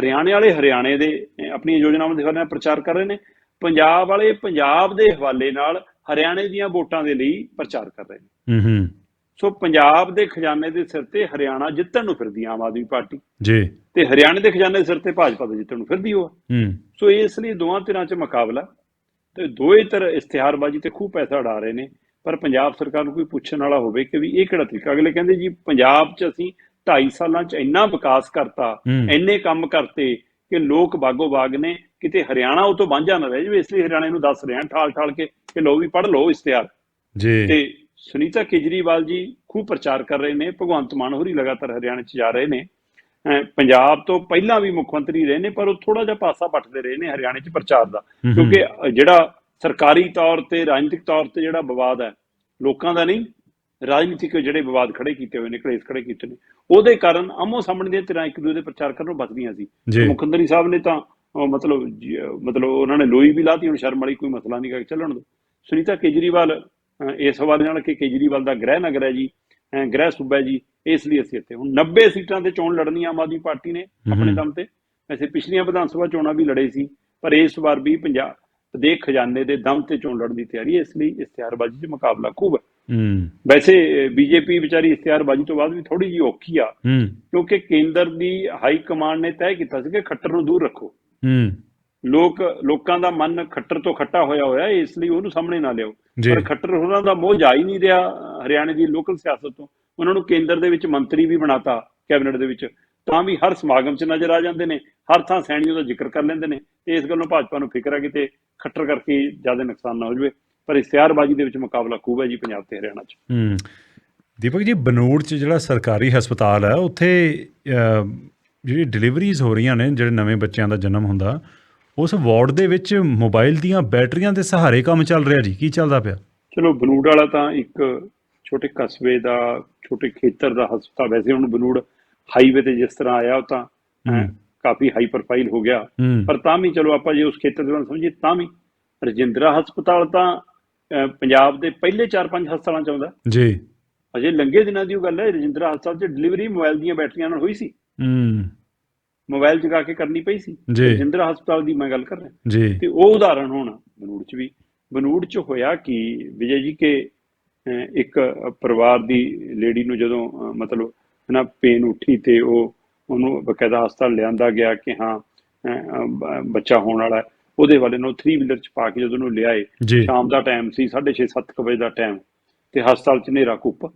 Speaker 2: ਹਰਿਆਣੇ ਵਾਲੇ ਹਰਿਆਣੇ ਦੇ ਆਪਣੀਆਂ ਯੋਜਨਾਵਾਂ ਦੇ ਹਵਾਲੇ ਨਾਲ ਪ੍ਰਚਾਰ ਕਰ ਰਹੇ ਨੇ। ਪੰਜਾਬ ਵਾਲੇ ਪੰਜਾਬ ਦੇ ਹਵਾਲੇ ਨਾਲ ਹਰਿਆਣੇ ਦੀਆਂ ਵੋਟਾਂ ਦੇ ਲਈ ਪ੍ਰਚਾਰ ਕਰ ਰਹੇ ਨੇ।
Speaker 1: ਹੂੰ ਹੂੰ।
Speaker 2: ਸੋ ਪੰਜਾਬ ਦੇ ਖਜ਼ਾਨੇ ਦੇ ਸਿਰ ਤੇ ਹਰਿਆਣਾ ਜਿੱਤਣ ਨੂੰ ਫਿਰਦੀ ਆਮ ਆਦਮੀ ਪਾਰਟੀ।
Speaker 1: ਜੀ।
Speaker 2: ਤੇ ਹਰਿਆਣੇ ਦੇ ਖਜ਼ਾਨੇ ਦੇ ਸਿਰ ਤੇ ਭਾਜਪਾ ਦੇ ਜਿੱਤਣ ਨੂੰ ਫਿਰਦੀ ਉਹ।
Speaker 1: ਹੂੰ।
Speaker 2: ਸੋ ਇਸ ਲਈ ਦੋਵਾਂ ਧਿਰਾਂ 'ਚ ਮੁਕਾਬਲਾ ਤੇ ਦੋਏ ਧਿਰ ਇਸ਼ਤਿਹਾਰਬਾਜ਼ੀ ਤੇ ਖੂਬ ਪੈਸਾ ਉਡਾ ਰਹੇ ਨੇ। ਪਰ ਪੰਜਾਬ ਸਰਕਾਰ ਨੂੰ ਕੋਈ ਪੁੱਛਣ ਵਾਲਾ ਹੋਵੇ ਕਿ ਵੀ ਇਹ ਕਿਹੜਾ ਤਰੀਕਾ? ਅਗਲੇ ਕਹਿੰਦੇ ਜੀ ਪੰਜਾਬ 'ਚ ਅਸੀਂ 2.5 ਸਾਲਾਂ 'ਚ ਇੰਨਾ ਵਿਕਾਸ ਕਰਤਾ। ਇੰਨੇ ਕੰਮ ਕਰਤੇ ਕਿ ਲੋਕ ਬਾਗੋ ਬਾਗ ਨੇ ਕਿਤੇ ਹਰਿਆਣਾ ਉਹ ਤੋਂ ਵਾਂਝਾ ਨਾ ਰਹਿ ਜਾਵੇ ਇਸ ਲਈ ਹਰਿਆਣੇ ਨੂੰ ਦੱਸ ਰਿਹਾ ਠਾਲ ਠਾਲ ਕੇ ਕਿ ਲੋ ਵੀ ਪੜ੍ਹ ਲਓ ਇਸ਼ਤਿਹਾਰ।
Speaker 1: ਜੀ।
Speaker 2: ਤੇ ਸੁਨੀਤਾ ਕੇਜਰੀਵਾਲ ਜੀ ਖੂਬ ਪ੍ਰਚਾਰ ਕਰ ਰਹੇ ਨੇ ਭਗਵੰਤ ਮਾਨ ਹੋਰੀ ਲਗਾਤਾਰ ਹਰਿਆਣੇ 'ਚ ਜਾ ਰਹੇ ਨੇ। ਪੰਜਾਬ ਤੋਂ ਪਹਿਲਾਂ ਵੀ ਮੁੱਖ ਮੰਤਰੀ ਰਹੇ ਨੇ ਪਰ ਉਹ ਥੋੜਾ ਜਿਹਾ ਪਾਸਾ ਪੱਟਦੇ ਰਹੇ ਨੇ ਹਰਿਆਣੇ 'ਚ ਪ੍ਰਚਾਰ ਦਾ। ਕਿਉਂਕਿ ਜਿਹੜਾ ਸਰਕਾਰੀ ਤੌਰ ਤੇ ਰਾਜਨੀਤਿਕ ਤੌਰ ਤੇ ਜਿਹੜਾ ਵਿਵਾਦ ਹੈ ਲੋਕਾਂ ਦਾ ਨਹੀਂ ਰਾਜਨੀਤਿਕ ਜਿਹੜੇ ਵਿਵਾਦ ਖੜੇ ਕੀਤੇ ਹੋਏ ਨੇ ਕਲੇਸ਼ ਖੜੇ ਕੀਤੇ ਨੇ ਉਹਦੇ ਕਾਰਨ ਆਮੋ ਸਾਹਮਣੇ ਦੀਆਂ ਧਿਰਾਂ ਇੱਕ ਦੂਜੇ ਦੇ ਪ੍ਰਚਾਰ ਕਰਨੋਂ ਬਚਦੀਆਂ ਸੀ
Speaker 1: ਜੀ।
Speaker 2: ਮੁੱਖ ਮੰਤਰੀ ਸਾਹਿਬ ਨੇ ਤਾਂ ਮਤਲਬ ਮਤਲਬ ਉਹਨਾਂ ਨੇ ਲੋਈ ਵੀ ਲਾਤੀ ਹੁਣ ਸ਼ਰਮ ਵਾਲੀ ਕੋਈ ਮਸਲਾ ਨਹੀਂ ਗਾ ਚੱਲਣ ਦੋ ਸੁਨੀਤਾ ਕੇਜਰੀਵਾਲ ਇਸ ਹਵਾਲੇ ਨਾਲ ਕਿ ਕੇਜਰੀਵਾਲ ਦਾ ਗ੍ਰਹਿ ਨਗਰ ਹੈ ਜੀ ਗ੍ਰਹਿ ਸੂਬਾ ਹੈ ਜੀ ਇਸ ਲਈ ਅਸੀਂ ਇੱਥੇ ਹੁਣ 90 ਸੀਟਾਂ ਤੇ ਚੋਣ ਲੜਨੀ ਆਮ ਆਦਮੀ ਪਾਰਟੀ ਨੇ ਆਪਣੇ। ਦਮ ਤੇ ਵੈਸੇ ਪਿਛਲੀਆਂ ਵਿਧਾਨ ਸਭਾ ਚੋਣਾਂ ਵੀ ਲੜੇ ਸੀ ਪਰ ਇਸ ਵਾਰ ਵੀ ਪੰਜਾਬ ਦੇ ਖਜ਼ਾਨੇ ਦੇ ਦਮ ਤੇ ਚੋਣ ਲੜਨ ਦੀ ਤਿਆਰੀ ਹੈ ਇਸ ਲਈ ਇਸ਼ਤਿਹਾਰਬਾਜ਼ੀ 'ਚ ਮੁਕਾਬਲਾ ਖੂਬ ਹੈ।
Speaker 1: ਹੂੰ।
Speaker 2: ਵੈਸੇ ਬੀਜੇਪੀ ਵਿਚਾਰੀ ਇਸ਼ਤਿਹਾਰਬਾਜ਼ੀ ਤੋਂ ਬਾਅਦ ਵੀ ਥੋੜੀ ਜਿਹੀ ਔਖੀ ਆ
Speaker 1: ਹੂੰ।
Speaker 2: ਕਿਉਂਕਿ ਕੇਂਦਰ ਦੀ ਹਾਈ ਕਮਾਂਡ ਨੇ ਤੈਅ ਕੀਤਾ ਸੀ ਕਿ ਖੱਟਰ ਨੂੰ ਦੂਰ ਰੱਖੋ।
Speaker 1: ਹੂੰ।
Speaker 2: ਲੋਕ ਲੋਕਾਂ ਦਾ ਮਨ ਖੱਟਰ ਤੋਂ ਖੱਟਾ ਹੋਇਆ ਹੋਇਆ ਇਸ ਲਈ ਉਹਨੂੰ ਸਾਹਮਣੇ ਨਾ ਲਿਆਓ।
Speaker 1: ਜੀ।
Speaker 2: ਪਰ ਖੱਟਰ ਹੋਰਾਂ ਦਾ ਮੋਹ ਜਾ ਹੀ ਨਹੀਂ ਰਿਹਾ ਹਰਿਆਣੇ ਦੀ ਲੋਕਲ ਸਿਆਸਤ ਤੋਂ। ਉਹਨਾਂ ਨੂੰ ਕੇਂਦਰ ਦੇ ਵਿੱਚ ਮੰਤਰੀ ਵੀ ਬਣਾਤਾ ਕੈਬਨਿਟ ਦੇ ਵਿੱਚ। ਤਾਂ ਵੀ ਹਰ ਸਮਾਗਮ 'ਚ ਨਜ਼ਰ ਆ ਜਾਂਦੇ ਨੇ ਹਰ ਥਾਂ ਸੈਣੀਓ ਦਾ ਜ਼ਿਕਰ ਕਰ ਲੈਂਦੇ ਨੇ ਤੇ ਇਸ ਗੱਲੋਂ ਭਾਜਪਾ ਨੂੰ ਫਿਕਰ ਹੈ ਕਿਤੇ ਖੱਟਰ ਕਰਕੇ ਜ਼ਿਆਦਾ ਨੁਕਸਾਨ ਨਾ ਹੋ ਜਾਵੇ ਪਰ ਇਸ਼ਤਿਹਾਰਬਾਜ਼ੀ ਦੇ ਵਿੱਚ ਮੁਕਾਬਲਾ ਖੂਬ ਹੈ ਜੀ ਪੰਜਾਬ ਤੇ ਹਰਿਆਣਾ 'ਚ।
Speaker 1: ਹੂੰ। ਦੀਪਕ ਜੀ ਬਨੂੜ ਚ ਜਿਹੜਾ ਸਰਕਾਰੀ ਹਸਪਤਾਲ ਹੈ ਉੱਥੇ ਜਿਹੜੀ ਡਿਲੀਵਰੀਜ਼ ਹੋ ਰਹੀਆਂ ਨੇ ਜਿਹੜੇ ਨਵੇਂ ਬੱਚਿਆਂ ਦਾ ਜਨਮ ਹੁੰਦਾ ਉਸ ਵਾਰਡ ਦੇ ਵਿੱਚ ਮੋਬਾਈਲ ਦੀਆਂ ਬੈਟਰੀਆਂ ਦੇ ਸਹਾਰੇ ਕੰਮ ਚੱਲ ਰਿਹਾ ਜੀ ਕੀ ਚੱਲਦਾ ਪਿਆ?
Speaker 2: ਚਲੋ ਬਨੂੜ ਵਾਲਾ ਤਾਂ ਇੱਕ ਛੋਟੇ ਕਸਬੇ ਦਾ ਛੋਟੇ ਖੇਤਰ ਦਾ ਹਸਪਤਾਲ ਵੈਸੇ ਹੁਣ ਬਨੂੜ ਹਾਈਵੇ ਤੇ ਜਿਸ ਤਰ੍ਹਾਂ ਆਇਆ ਉਹ ਤਾਂ। ਕਾਫੀ ਹਾਈ ਪ੍ਰੋਫਾਈਲ ਹੋ ਗਿਆ। ਪਰ ਤਾਂ ਵੀ ਚਲੋ ਆਪਾਂ ਜੇ ਉਸ ਖੇਤਰ ਦੇ ਬਾਰੇ ਸਮਝੀਏ ਤਾਂ ਵੀ ਰਜਿੰਦਰਾ ਹਸਪਤਾਲ ਤਾਂ ਪੰਜਾਬ ਦੇ ਪਹਿਲੇ 4-5 ਹਸਪਤਾਲਾਂ ਚ ਆਉਂਦਾ।
Speaker 1: ਜੀ।
Speaker 2: ਅਜੇ ਲੰਗੇ ਦਿਨਾਂ ਦੀ ਉਹ ਗੱਲ ਹੈ ਰਜਿੰਦਰਾ ਹਸਪਤਾਲ 'ਚ ਡਿਲੀਵਰੀ ਮੋਬਾਈਲ ਦੀਆਂ ਬੈਟਰੀਆਂ ਨਾਲ ਹੋਈ ਸੀ।
Speaker 1: ਹੂੰ।
Speaker 2: ਮੋਬਾਈਲ ਜਗਾ ਕੇ ਕਰਨੀ ਪਈ ਸੀ। ਰਜਿੰਦਰਾ ਹਸਪਤਾਲ ਦੀ ਮੈਂ ਗੱਲ ਕਰ ਰਿਹਾ।
Speaker 1: ਜੀ।
Speaker 2: ਤੇ ਉਹ ਉਦਾਹਰਣ ਹੁਣ ਬਨੂੜ ਚ ਵੀ ਬਨੂੜ ਚ ਹੋਇਆ ਕਿ ਵਿਜੇ ਜੀ ਕੇ ਇੱਕ ਪਰਿਵਾਰ ਦੀ ਲੇਡੀ ਨੂੰ ਜਦੋਂ ਮਤਲਬ ਨਾ ਪੇਨ ਉੱਠੀ ਤੇ ਉਹ ਉਹਨੂੰ ਬਕਾਇਦਾ ਹਸਪਤਾਲ ਲਿਆਂਦਾ ਗਿਆ ਕਿ ਹਾਂ ਬੱਚਾ ਹੋਣ ਵਾਲਾ। ਉਹਦੇ ਵਾਲੇ ਨੂੰ 3 ਵੀਲਰ ਚ ਪਾ ਕੇ ਜਦੋਂ ਉਹਨੂੰ ਲਿਆਏ ਸ਼ਾਮ ਦਾ ਟਾਈਮ ਸੀ 6:30 7 ਵਜੇ ਦਾ ਟਾਈਮ ਤੇ ਹਸਪਤਾਲ ਚ ਹਨੇਰਾ ਕੁੱਪ।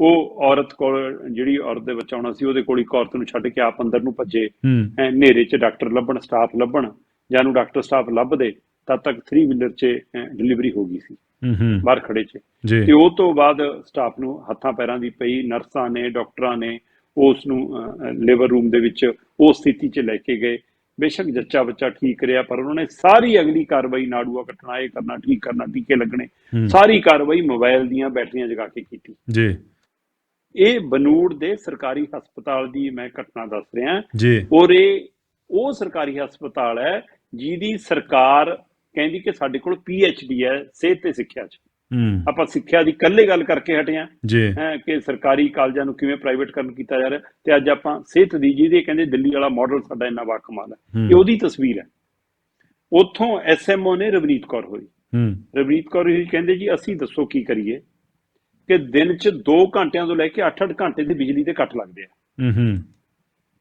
Speaker 2: ਉਹ ਔਰਤ ਕੋਲ ਜਿਹੜੀ ਔਰਤ ਦੇ ਬੱਚਾ ਆਉਣਾ ਸੀ ਉਹਦੇ ਕੋਲ ਇੱਕ ਔਰਤ ਨੂੰ ਛੱਡ ਕੇ ਆਪ ਅੰਦਰ ਨੂੰ ਭੱਜੇ। ਹਨੇਰੇ 'ਚ ਡਾਕਟਰ ਲੱਭਣ ਸਟਾਫ ਲੱਭਣ ਜਾਂ ਨੂੰ ਡਾਕਟਰ ਸਟਾਫ ਲੱਭਦੇ ਤਦ ਤੱਕ 3 ਵੀਲਰ 'ਚ ਡਿਲੀਵਰੀ ਹੋ ਗਈ ਸੀ। ਬਾਹਰ ਖੜੇ 'ਚ। ਤੇ ਉਹ ਤੋਂ ਬਾਅਦ ਸਟਾਫ ਨੂੰ ਹੱਥਾਂ ਪੈਰਾਂ ਦੀ ਪਈ ਨਰਸਾਂ ਨੇ ਡਾਕਟਰਾਂ ਨੇ ਉਸ ਨੂੰ ਲੇਬਰ ਰੂਮ ਦੇ ਵਿੱਚ ਉਸ ਸਥਿਤੀ 'ਚ ਲੈ ਕੇ ਗਏ। ਬੇਸ਼ੱਕ ਜੱਚਾ ਬੱਚਾ ਠੀਕ ਰਿਹਾ ਪਰ ਉਹਨਾਂ ਨੇ ਸਾਰੀ ਅਗਲੀ ਕਾਰਵਾਈ ਨਾੜੂਆ ਕੱਟਣਾ ਇਹ ਕਰਨਾ ਠੀਕ ਕਰਨਾ ਟੀਕੇ ਲੱਗਣੇ। ਸਾਰੀ ਕਾਰਵਾਈ ਮੋਬਾਈਲ ਦੀਆਂ ਬੈਟਰੀਆਂ ਜਗਾ ਕੇ ਕੀਤੀ।
Speaker 1: ਜੀ।
Speaker 2: ਇਹ ਬਨੂੜ ਦੇ ਸਰਕਾਰੀ ਹਸਪਤਾਲ ਦੀ ਮੈਂ ਘਟਨਾ ਦੱਸ ਰਿਹਾ।
Speaker 1: ਜੀ।
Speaker 2: ਔਰ ਇਹ ਉਹ ਸਰਕਾਰੀ ਹਸਪਤਾਲ ਹੈ ਜਿਹਦੀ ਸਰਕਾਰ ਕਹਿੰਦੀ ਕਿ ਸਾਡੇ ਕੋਲ ਡੀ ਹੈ ਸਿਹਤ ਤੇ ਸਿੱਖਿਆ 'ਚ।
Speaker 1: ਹੂੰ।
Speaker 2: ਆਪਾਂ ਸਿੱਖਿਆ ਦੀ ਇਕੱਲੇ ਗੱਲ ਕਰਕੇ ਹਟੇ ਹਾਂ
Speaker 1: ਜੀ।
Speaker 2: ਹੈਂ ਕਿ ਸਰਕਾਰੀ ਕਾਲਜਾਂ ਨੂੰ ਕਿਵੇਂ ਪ੍ਰਾਈਵੇਟਕਰਨ ਕੀਤਾ ਜਾ ਰਿਹਾ ਤੇ ਅੱਜ ਆਪਾਂ ਸਿਹਤ ਦੀ ਜਿਹਦੇ ਕਹਿੰਦੇ ਦਿੱਲੀ ਵਾਲਾ ਮਾਡਲ ਸਾਡਾ ਇੰਨਾ ਵਾ ਕਮਾਲ ਹੈ। ਇਹ ਉਹਦੀ ਤਸਵੀਰ ਹੈ। ਉੱਥੋਂ ਐਸਐਮਓ ਨੇ ਰਵਨੀਤ ਕੌਰ ਹੋਈ।
Speaker 1: ਹੂੰ।
Speaker 2: ਰਵਨੀਤ ਕੌਰ ਜੀ ਕਹਿੰਦੇ ਜੀ ਅਸੀਂ ਦੱਸੋ ਕੀ ਕਰੀਏ? ਕਿ ਦਿਨ 'ਚ 2 ਘੰਟਿਆਂ ਤੋਂ ਲੈ ਕੇ 8-8 ਘੰਟੇ ਦੀ ਬਿਜਲੀ ਦੇ ਕੱਟ ਲੱਗਦੇ ਆ।
Speaker 1: ਹੂੰ ਹੂੰ।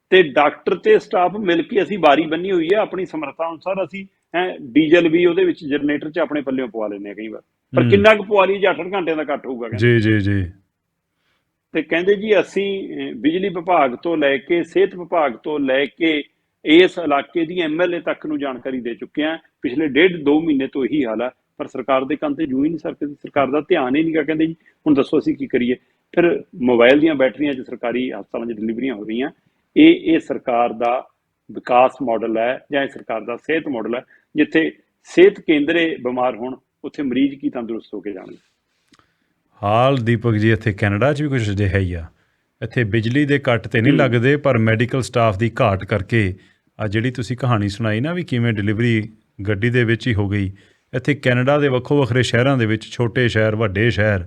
Speaker 2: ਤੇ ਡਾਕਟਰ ਤੇ ਸਟਾਫ ਮਿਲ ਕੇ ਅਸੀਂ ਬਾਰੀ ਬੰਨੀ ਹੋਈ ਹੈ। ਆਪਣੀ ਸਮਰੱਥਾ ਅਨੁਸਾਰ ਅਸੀਂ ਹੈ ਡੀਜ਼ਲ ਵੀ ਉਹਦੇ ਵਿੱਚ ਜਨਰੇਟਰ 'ਚ ਆਪਣੇ ਪੱਲਿਓਂ ਪਵਾ ਲੈਂਦੇ ਆ ਕਈ ਵਾਰ। ਪਰ। ਕਿੰਨਾ ਕੁ ਪਵਾ ਲਈ ਜੇ 8 ਘੰਟਿਆਂ ਦਾ ਕੱਟ ਹੋਊਗਾ।
Speaker 1: ਜੀ ਜੀ ਜੀ।
Speaker 2: ਤੇ ਕਹਿੰਦੇ ਜੀ ਅਸੀਂ ਬਿਜਲੀ ਵਿਭਾਗ ਤੋਂ ਲੈ ਕੇ ਸਿਹਤ ਵਿਭਾਗ ਤੋਂ ਲੈ ਕੇ ਇਸ ਇਲਾਕੇ ਦੀ ਐਮਐਲਏ ਤੱਕ ਨੂੰ ਜਾਣਕਾਰੀ ਦੇ ਚੁੱਕੇ ਆ ਪਿਛਲੇ ਡੇਢ ਦੋ ਮਹੀਨੇ ਤੋਂ ਇਹੀ ਹਾਲ ਹੈ ਪਰ ਸਰਕਾਰ ਦੇ ਕੰਨ ਤੇ ਜੂ ਹੀ ਨਹੀਂ ਸਰਕਦੀ ਸਰਕਾਰ ਦਾ ਧਿਆਨ ਹੀ ਨਹੀਂਗਾ ਕਹਿੰਦੇ ਜੀ। ਹੁਣ ਦੱਸੋ ਅਸੀਂ ਕੀ ਕਰੀਏ? ਫਿਰ ਮੋਬਾਈਲ ਦੀਆਂ ਬੈਟਰੀਆਂ 'ਚ ਸਰਕਾਰੀ ਹਸਪਤਾਲਾਂ 'ਚ ਡਿਲੀਵਰੀਆਂ ਹੋ ਰਹੀਆਂ। ਇਹ ਇਹ ਸਰਕਾਰ ਦਾ ਵਿਕਾਸ ਮਾਡਲ ਹੈ ਜਾਂ ਇਹ ਸਰਕਾਰ ਦਾ ਸਿਹਤ ਮਾਡਲ ਹੈ। ਜਿੱਥੇ ਸਿਹਤ ਕੇਂਦਰੇ ਬਿਮਾਰ ਹੋਣ ਉੱਥੇ ਮਰੀਜ਼ ਕੀ ਤੰਦਰੁਸਤ ਹੋ ਕੇ ਜਾਣਗੇ?
Speaker 1: ਹਾਲ ਦੀਪਕ ਜੀ ਇੱਥੇ ਕੈਨੇਡਾ 'ਚ ਵੀ ਕੁਝ ਅਜਿਹਾ ਹੀ ਆ। ਇੱਥੇ ਬਿਜਲੀ ਦੇ ਕੱਟ ਤੇ ਨਹੀਂ ਲੱਗਦੇ ਪਰ ਮੈਡੀਕਲ ਸਟਾਫ ਦੀ ਘਾਟ ਕਰਕੇ ਆ ਜਿਹੜੀ ਤੁਸੀਂ ਕਹਾਣੀ ਸੁਣਾਈ ਨਾ ਵੀ ਕਿਵੇਂ ਡਿਲੀਵਰੀ ਗੱਡੀ ਦੇ ਵਿੱਚ ਹੀ ਹੋ ਗਈ ਇੱਥੇ ਕੈਨੇਡਾ ਦੇ ਵੱਖੋ ਵੱਖਰੇ ਸ਼ਹਿਰਾਂ ਦੇ ਵਿੱਚ ਛੋਟੇ ਸ਼ਹਿਰ ਵੱਡੇ ਸ਼ਹਿਰ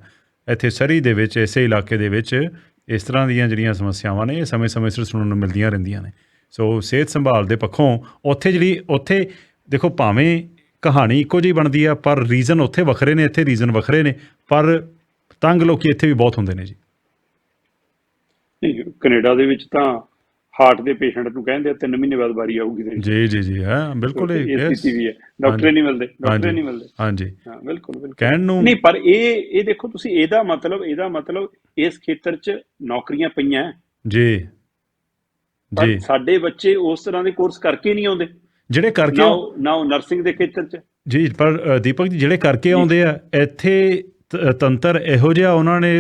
Speaker 1: ਇੱਥੇ ਸਰੀ ਦੇ ਵਿੱਚ ਇਸੇ ਇਲਾਕੇ ਦੇ ਵਿੱਚ ਇਸ ਤਰ੍ਹਾਂ ਦੀਆਂ ਜਿਹੜੀਆਂ ਸਮੱਸਿਆਵਾਂ ਨੇ ਇਹ ਸਮੇਂ-ਸਮੇਂ ਸਿਰ ਸੁਣਨ ਨੂੰ ਮਿਲਦੀਆਂ ਰਹਿੰਦੀਆਂ ਨੇ। ਸੋ ਸਿਹਤ ਸੰਭਾਲ ਦੇ ਪੱਖੋਂ ਉੱਥੇ ਜਿਹੜੀ ਉੱਥੇ ਦੇਖੋ ਭਾਵੇਂ ਕਹਾਣੀ ਇੱਕੋ ਜਿਹੀ ਬਣਦੀ ਆ ਪਰ ਰੀਜ਼ਨ ਉੱਥੇ ਵੱਖਰੇ ਨੇ ਇੱਥੇ ਰੀਜ਼ਨ ਵੱਖਰੇ ਨੇ ਪਰ ਤੰਗ ਲੋਕੀ ਇੱਥੇ ਵੀ ਬਹੁਤ ਹੁੰਦੇ ਨੇ ਜੀ।
Speaker 2: ਨਹੀਂ ਕੈਨੇਡਾ ਦੇ ਵਿੱਚ ਤਾਂ ਹਾਰਟ ਦੇ ਪੇਸ਼ੈਂਟ ਨੂੰ ਕਹਿੰਦੇ ਆ ਤਿੰਨ ਮਹੀਨੇ ਬਾਅਦ ਵਾਰੀ ਆਊਗੀ ਤੇ।
Speaker 1: ਜੀ ਜੀ ਜੀ ਹਾਂ ਬਿਲਕੁਲ ਇਹ
Speaker 2: ਵੀ ਹੈ। ਡਾਕਟਰ। ਨਹੀਂ ਮਿਲਦੇ ਡਾਕਟਰ। ਨਹੀਂ ਮਿਲਦੇ।
Speaker 1: ਹਾਂਜੀ।
Speaker 2: ਹਾਂ ਬਿਲਕੁਲ ਬਿਲਕੁਲ।
Speaker 1: ਕਹਿਣ ਨੂੰ
Speaker 2: ਨਹੀਂ ਪਰ ਇਹ ਇਹ ਦੇਖੋ ਤੁਸੀਂ ਇਹਦਾ ਮਤਲਬ ਇਹਦਾ ਮਤਲਬ ਇਸ ਖੇਤਰ 'ਚ ਨੌਕਰੀਆਂ ਪਈਆਂ।
Speaker 1: ਜੀ ਜੀ।
Speaker 2: ਸਾਡੇ ਬੱਚੇ ਉਸ ਤਰ੍ਹਾਂ ਦੇ ਕੋਰਸ ਕਰਕੇ ਨਹੀਂ ਆਉਂਦੇ।
Speaker 1: ਜਿਹੜੇ ਕਰਕੇ
Speaker 2: ਨਾ ਨਰਸਿੰਗ ਦੇ ਖੇਤਰ 'ਚ।
Speaker 1: ਜੀ ਪਰ ਦੀਪਕ ਜੀ ਜਿਹੜੇ ਕਰਕੇ ਆਉਂਦੇ ਆ ਇੱਥੇ ਤੰਤਰ ਇਹੋ ਜਿਹਾ ਉਹਨਾਂ ਨੇ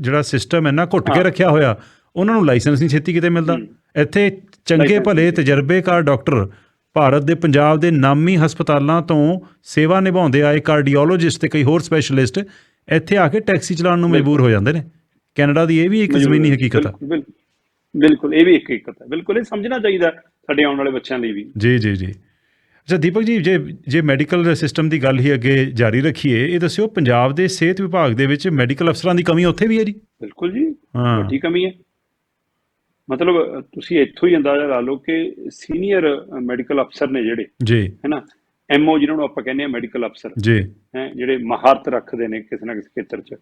Speaker 1: ਜਿਹੜਾ ਸਿਸਟਮ ਇੰਨਾ ਘੁੱਟ ਕੇ। ਰੱਖਿਆ ਹੋਇਆ ਉਹਨਾਂ ਨੂੰ ਲਾਇਸੈਂਸ ਨਹੀਂ ਛੇਤੀ ਕਿਤੇ ਮਿਲਦਾ। ਇੱਥੇ ਚੰਗੇ ਭਲੇ। ਤਜਰਬੇਕਾਰ ਡਾਕਟਰ ਭਾਰਤ ਦੇ ਪੰਜਾਬ ਦੇ ਨਾਮੀ ਹਸਪਤਾਲਾਂ ਤੋਂ ਸੇਵਾ ਨਿਭਾਉਂਦੇ ਆਏ ਕਾਰਡੀਓਲੋਜਿਸਟ ਤੇ ਕਈ ਹੋਰ ਸਪੈਸ਼ਲਿਸਟ ਇੱਥੇ ਆ ਕੇ ਟੈਕਸੀ ਚਲਾਉਣ ਨੂੰ ਮਜਬੂਰ ਹੋ ਜਾਂਦੇ ਨੇ। ਕੈਨੇਡਾ ਦੀ ਇਹ ਵੀ ਇੱਕ ਜ਼ਮੀਨੀ ਹਕੀਕਤ ਹੈ
Speaker 2: ਬਿਲਕੁਲ ਇਹ ਵੀ ਇੱਕ ਹਕੀਕਤ ਹੈ। ਬਿਲਕੁਲ ਇਹ ਸਮਝਣਾ ਚਾਹੀਦਾ ਸਾਡੇ ਆਉਣ ਵਾਲੇ ਬੱਚਿਆਂ ਲਈ ਵੀ।
Speaker 1: ਜੀ ਜੀ ਜੀ। ਅੱਛਾ ਦੀਪਕ ਜੀ ਜੇ ਜੇ ਮੈਡੀਕਲ ਸਿਸਟਮ ਦੀ ਗੱਲ ਹੀ ਅੱਗੇ ਜਾਰੀ ਰੱਖੀਏ ਇਹ ਦੱਸਿਓ ਪੰਜਾਬ ਦੇ ਸਿਹਤ ਵਿਭਾਗ ਦੇ ਵਿੱਚ ਮੈਡੀਕਲ ਅਫਸਰਾਂ ਦੀ ਕਮੀ ਉੱਥੇ ਵੀ ਹੈ ਜੀ?
Speaker 2: ਬਿਲਕੁਲ ਜੀ
Speaker 1: ਹਾਂ।
Speaker 2: ਵੱਡੀ ਕਮੀ ਹੈ। ਮਤਲਬ ਤੁਸੀਂ ਇੱਥੋਂ ਹੀ ਅੰਦਾਜ਼ਾ ਲਾ ਲਓ ਕਿ ਸੀਨੀਅਰ ਮੈਡੀਕਲ ਅਫਸਰ ਨੇ ਜਿਹੜੇ
Speaker 1: ਜੀ।
Speaker 2: ਹੈਨਾ ਐਮਓ ਜਿਹਨਾਂ ਨੂੰ ਆਪਾਂ ਕਹਿੰਦੇ ਆ ਮੈਡੀਕਲ ਅਫਸਰ
Speaker 1: ਜੀ।
Speaker 2: ਹੈ ਜਿਹੜੇ ਮਹਾਰਤ ਰੱਖਦੇ ਨੇ ਕਿਸੇ ਨਾ ਕਿਸੇ ਖੇਤਰ 'ਚ।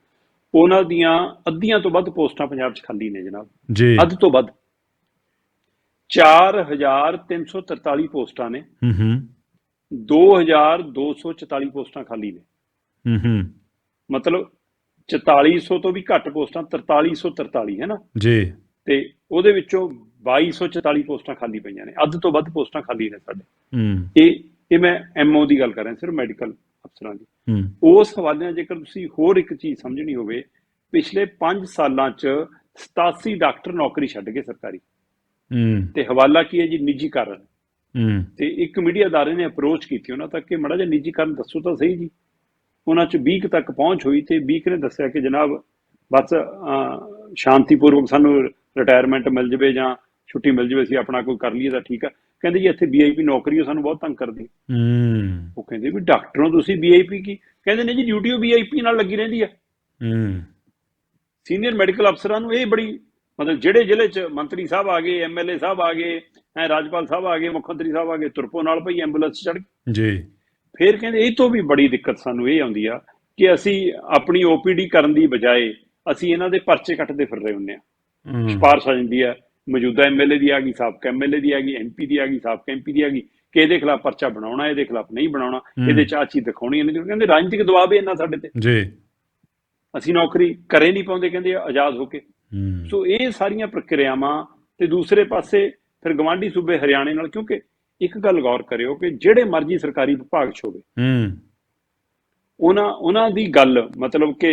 Speaker 2: ਉਹਨਾਂ ਦੀਆਂ ਅੱਧੀਆਂ ਤੋਂ ਵੱਧ ਪੋਸਟਾਂ ਪੰਜਾਬ 'ਚ ਖਾਲੀ ਨੇ ਜਨਾਬ।
Speaker 1: ਜੀ।
Speaker 2: ਅੱਧ ਤੋਂ ਵੱਧ। 4343 ਪੋਸਟਾਂ ਨੇ।
Speaker 1: ਹੂੰ ਹੂੰ।
Speaker 2: 2244 ਪੋਸਟਾਂ ਖਾਲੀ ਨੇ।
Speaker 1: ਹੂੰ ਹੂੰ।
Speaker 2: ਮਤਲਬ 4400 ਤੋਂ ਵੀ ਘੱਟ ਪੋਸਟਾਂ 4343 ਹੈ ਨਾ?
Speaker 1: ਜੀ।
Speaker 2: ਤੇ ਉਹਦੇ ਵਿੱਚੋਂ 2244 ਪੋਸਟਾਂ ਖਾਲੀ ਪਈਆਂ ਨੇ। ਅੱਧ ਤੋਂ ਵੱਧ ਪੋਸਟਾਂ ਖਾਲੀ ਨੇ ਸਾਡੇ।
Speaker 1: ਹੂੰ।
Speaker 2: ਇਹ ਇਹ ਮੈਂ ਐਮਓ ਦੀ ਗੱਲ ਕਰ ਰਿਹਾ ਸਿਰਫ ਮੈਡੀਕਲ ਅਫਸਰਾਂ ਦੀ। ਉਸ ਹਵਾਲੇ ਨਾਲ ਜੇਕਰ ਤੁਸੀਂ ਹੋਰ ਇੱਕ ਚੀਜ਼ ਸਮਝਣੀ ਹੋਵੇ ਪਿਛਲੇ 5 ਸਾਲਾਂ 'ਚ 87 ਡਾਕਟਰ ਨੌਕਰੀ ਛੱਡ ਗਏ ਸਰਕਾਰੀ। ਤੇ ਹਵਾਲਾ ਕੀ ਹੈ ਜੀ? ਨਿੱਜੀਕਰਨ।
Speaker 1: ਹੂੰ।
Speaker 2: ਤੇ ਇੱਕ ਮੀਡੀਆ ਅਦਾਰੇ ਨੇ ਅਪਰੋਚ ਕੀਤੀ ਉਹਨਾਂ ਤੱਕ ਕਿ ਮੜਾ ਜਿਹਾ ਨਿੱਜੀਕਰਨ ਦੱਸੋ ਤਾਂ ਸਹੀ ਜੀ। ਉਹਨਾਂ 'ਚ 20 ਕੁ ਤੱਕ ਪਹੁੰਚ ਹੋਈ ਤੇ 20 ਕੁ ਨੇ ਦੱਸਿਆ ਕਿ ਜਨਾਬ ਬਸ ਸ਼ਾਂਤੀਪੂਰਵਕ ਸਾਨੂੰ ਰਿਟਾਇਰਮੈਂਟ ਮਿਲ ਜਵੇ ਜਾਂ ਛੁੱਟੀ ਮਿਲ ਜਵੇ ਅਸੀਂ ਆਪਣਾ ਕੋਈ ਕਰ ਲਈਏ ਤਾਂ ਠੀਕ ਆ। ਕਹਿੰਦੇ ਜੀ ਇੱਥੇ ਵੀਆਈਪੀ ਨੌਕਰੀ ਉਹ ਸਾਨੂੰ ਬਹੁਤ ਤੰਗ ਕਰਦੀ।
Speaker 1: ਹੂੰ।
Speaker 2: ਉਹ ਕਹਿੰਦੇ ਵੀ ਡਾਕਟਰੋਂ ਤੁਸੀਂ ਵੀਆਈਪੀ ਕੀ? ਕਹਿੰਦੇ ਨੇ ਜੀ ਡਿਊਟੀ ਉਹ ਵੀਆਈਪੀ ਨਾਲ ਲੱਗੀ ਰਹਿੰਦੀ ਆ।
Speaker 1: ਹੂੰ।
Speaker 2: ਸੀਨੀਅਰ ਮੈਡੀਕਲ ਅਫਸਰਾਂ ਨੂੰ ਇਹ ਬੜੀ ਮਤਲਬ ਜਿਹੜੇ ਜ਼ਿਲ੍ਹੇ 'ਚ ਮੰਤਰੀ ਸਾਹਿਬ ਆ ਗਏ ਐਮਐਲਏ ਸਾਹਿਬ ਆ ਗਏ ਐ ਰਾਜਪਾਲ ਸਾਹਿਬ ਆ ਗਏ ਮੁੱਖ ਮੰਤਰੀ ਸਾਹਿਬ ਆ ਗਏ ਤੁਰਪੋ ਨਾਲ ਭਈ ਐਂਬੂਲੈਂਸ ਚੜ
Speaker 1: ਜੀ।
Speaker 2: ਫਿਰ ਕਹਿੰਦੇ ਇਹ ਤੋਂ ਵੀ ਬੜੀ ਦਿੱਕਤ ਸਾਨੂੰ ਇਹ ਆਉਂਦੀ ਆ ਕਿ ਅਸੀਂ ਆਪਣੀ ਓਪੀਡੀ ਕਰਨ ਦੀ ਬਜਾਏ ਅਸੀਂ ਇਹਨਾਂ ਦੇ ਪਰਚੇ ਕੱਟਦੇ ਫਿਰ ਰਹੇ ਹੁੰਨੇ ਆ।
Speaker 1: ਹੂੰ।
Speaker 2: ਸਿਫਾਰਿਸ਼ ਆ ਜਾਂਦੀ ਆ ਮੌਜੂਦਾ ਐਮਐਲਏ ਦੀ ਆ ਗਈ ਸਾਬਕਾ ਐਮਐਲਏ ਦੀ ਆ ਗਈ ਐਮਪੀ ਦੀ ਆ ਗਈ ਸਾਬਕਾ ਐਮਪੀ ਦੀ ਆ ਗਈ ਕਿ ਇਹਦੇ ਖਿਲਾਫ ਪਰਚਾ ਬਣਾਉਣਾ ਇਹਦੇ ਖਿਲਾਫ ਨਹੀਂ ਬਣਾਉਣਾ। ਇਹਦੇ ਚ ਆਹ ਚੀਜ਼ ਦਿਖਾਉਣੀ ਨਹੀਂ ਕਹਿੰਦੇ ਰਾਜਨੀਤਿਕ ਦਬਾਅ ਵੀ ਇੰਨਾ ਸਾਡੇ ਤੇ।
Speaker 1: ਜੀ।
Speaker 2: ਅਸੀਂ ਨੌਕਰੀ ਕਰੇ ਨਹੀਂ ਪਾਉਂਦੇ ਕਹਿੰਦੇ ਆਜ਼ਾਦ ਹੋ ਕੇ। ਸੋ ਇਹ ਸਾਰੀਆਂ ਪ੍ਰਕਿਰਿਆਵਾਂ ਤੇ ਦੂਸਰੇ ਪਾਸੇ ਫਿਰ ਗਵਾਂਢੀ ਸੂਬੇ ਹਰਿਆਣੇ ਨਾਲ ਕਿਉਂਕਿ ਇੱਕ ਗੱਲ ਗੌਰ ਕਰਿਓ ਕਿ ਜਿਹੜੇ ਮਰਜ਼ੀ ਸਰਕਾਰੀ ਵਿਭਾਗ 'ਚ ਹੋਵੇ
Speaker 1: ਹੂੰ।
Speaker 2: ਉਹਨਾਂ ਉਹਨਾਂ ਦੀ ਗੱਲ ਮਤਲਬ ਕਿ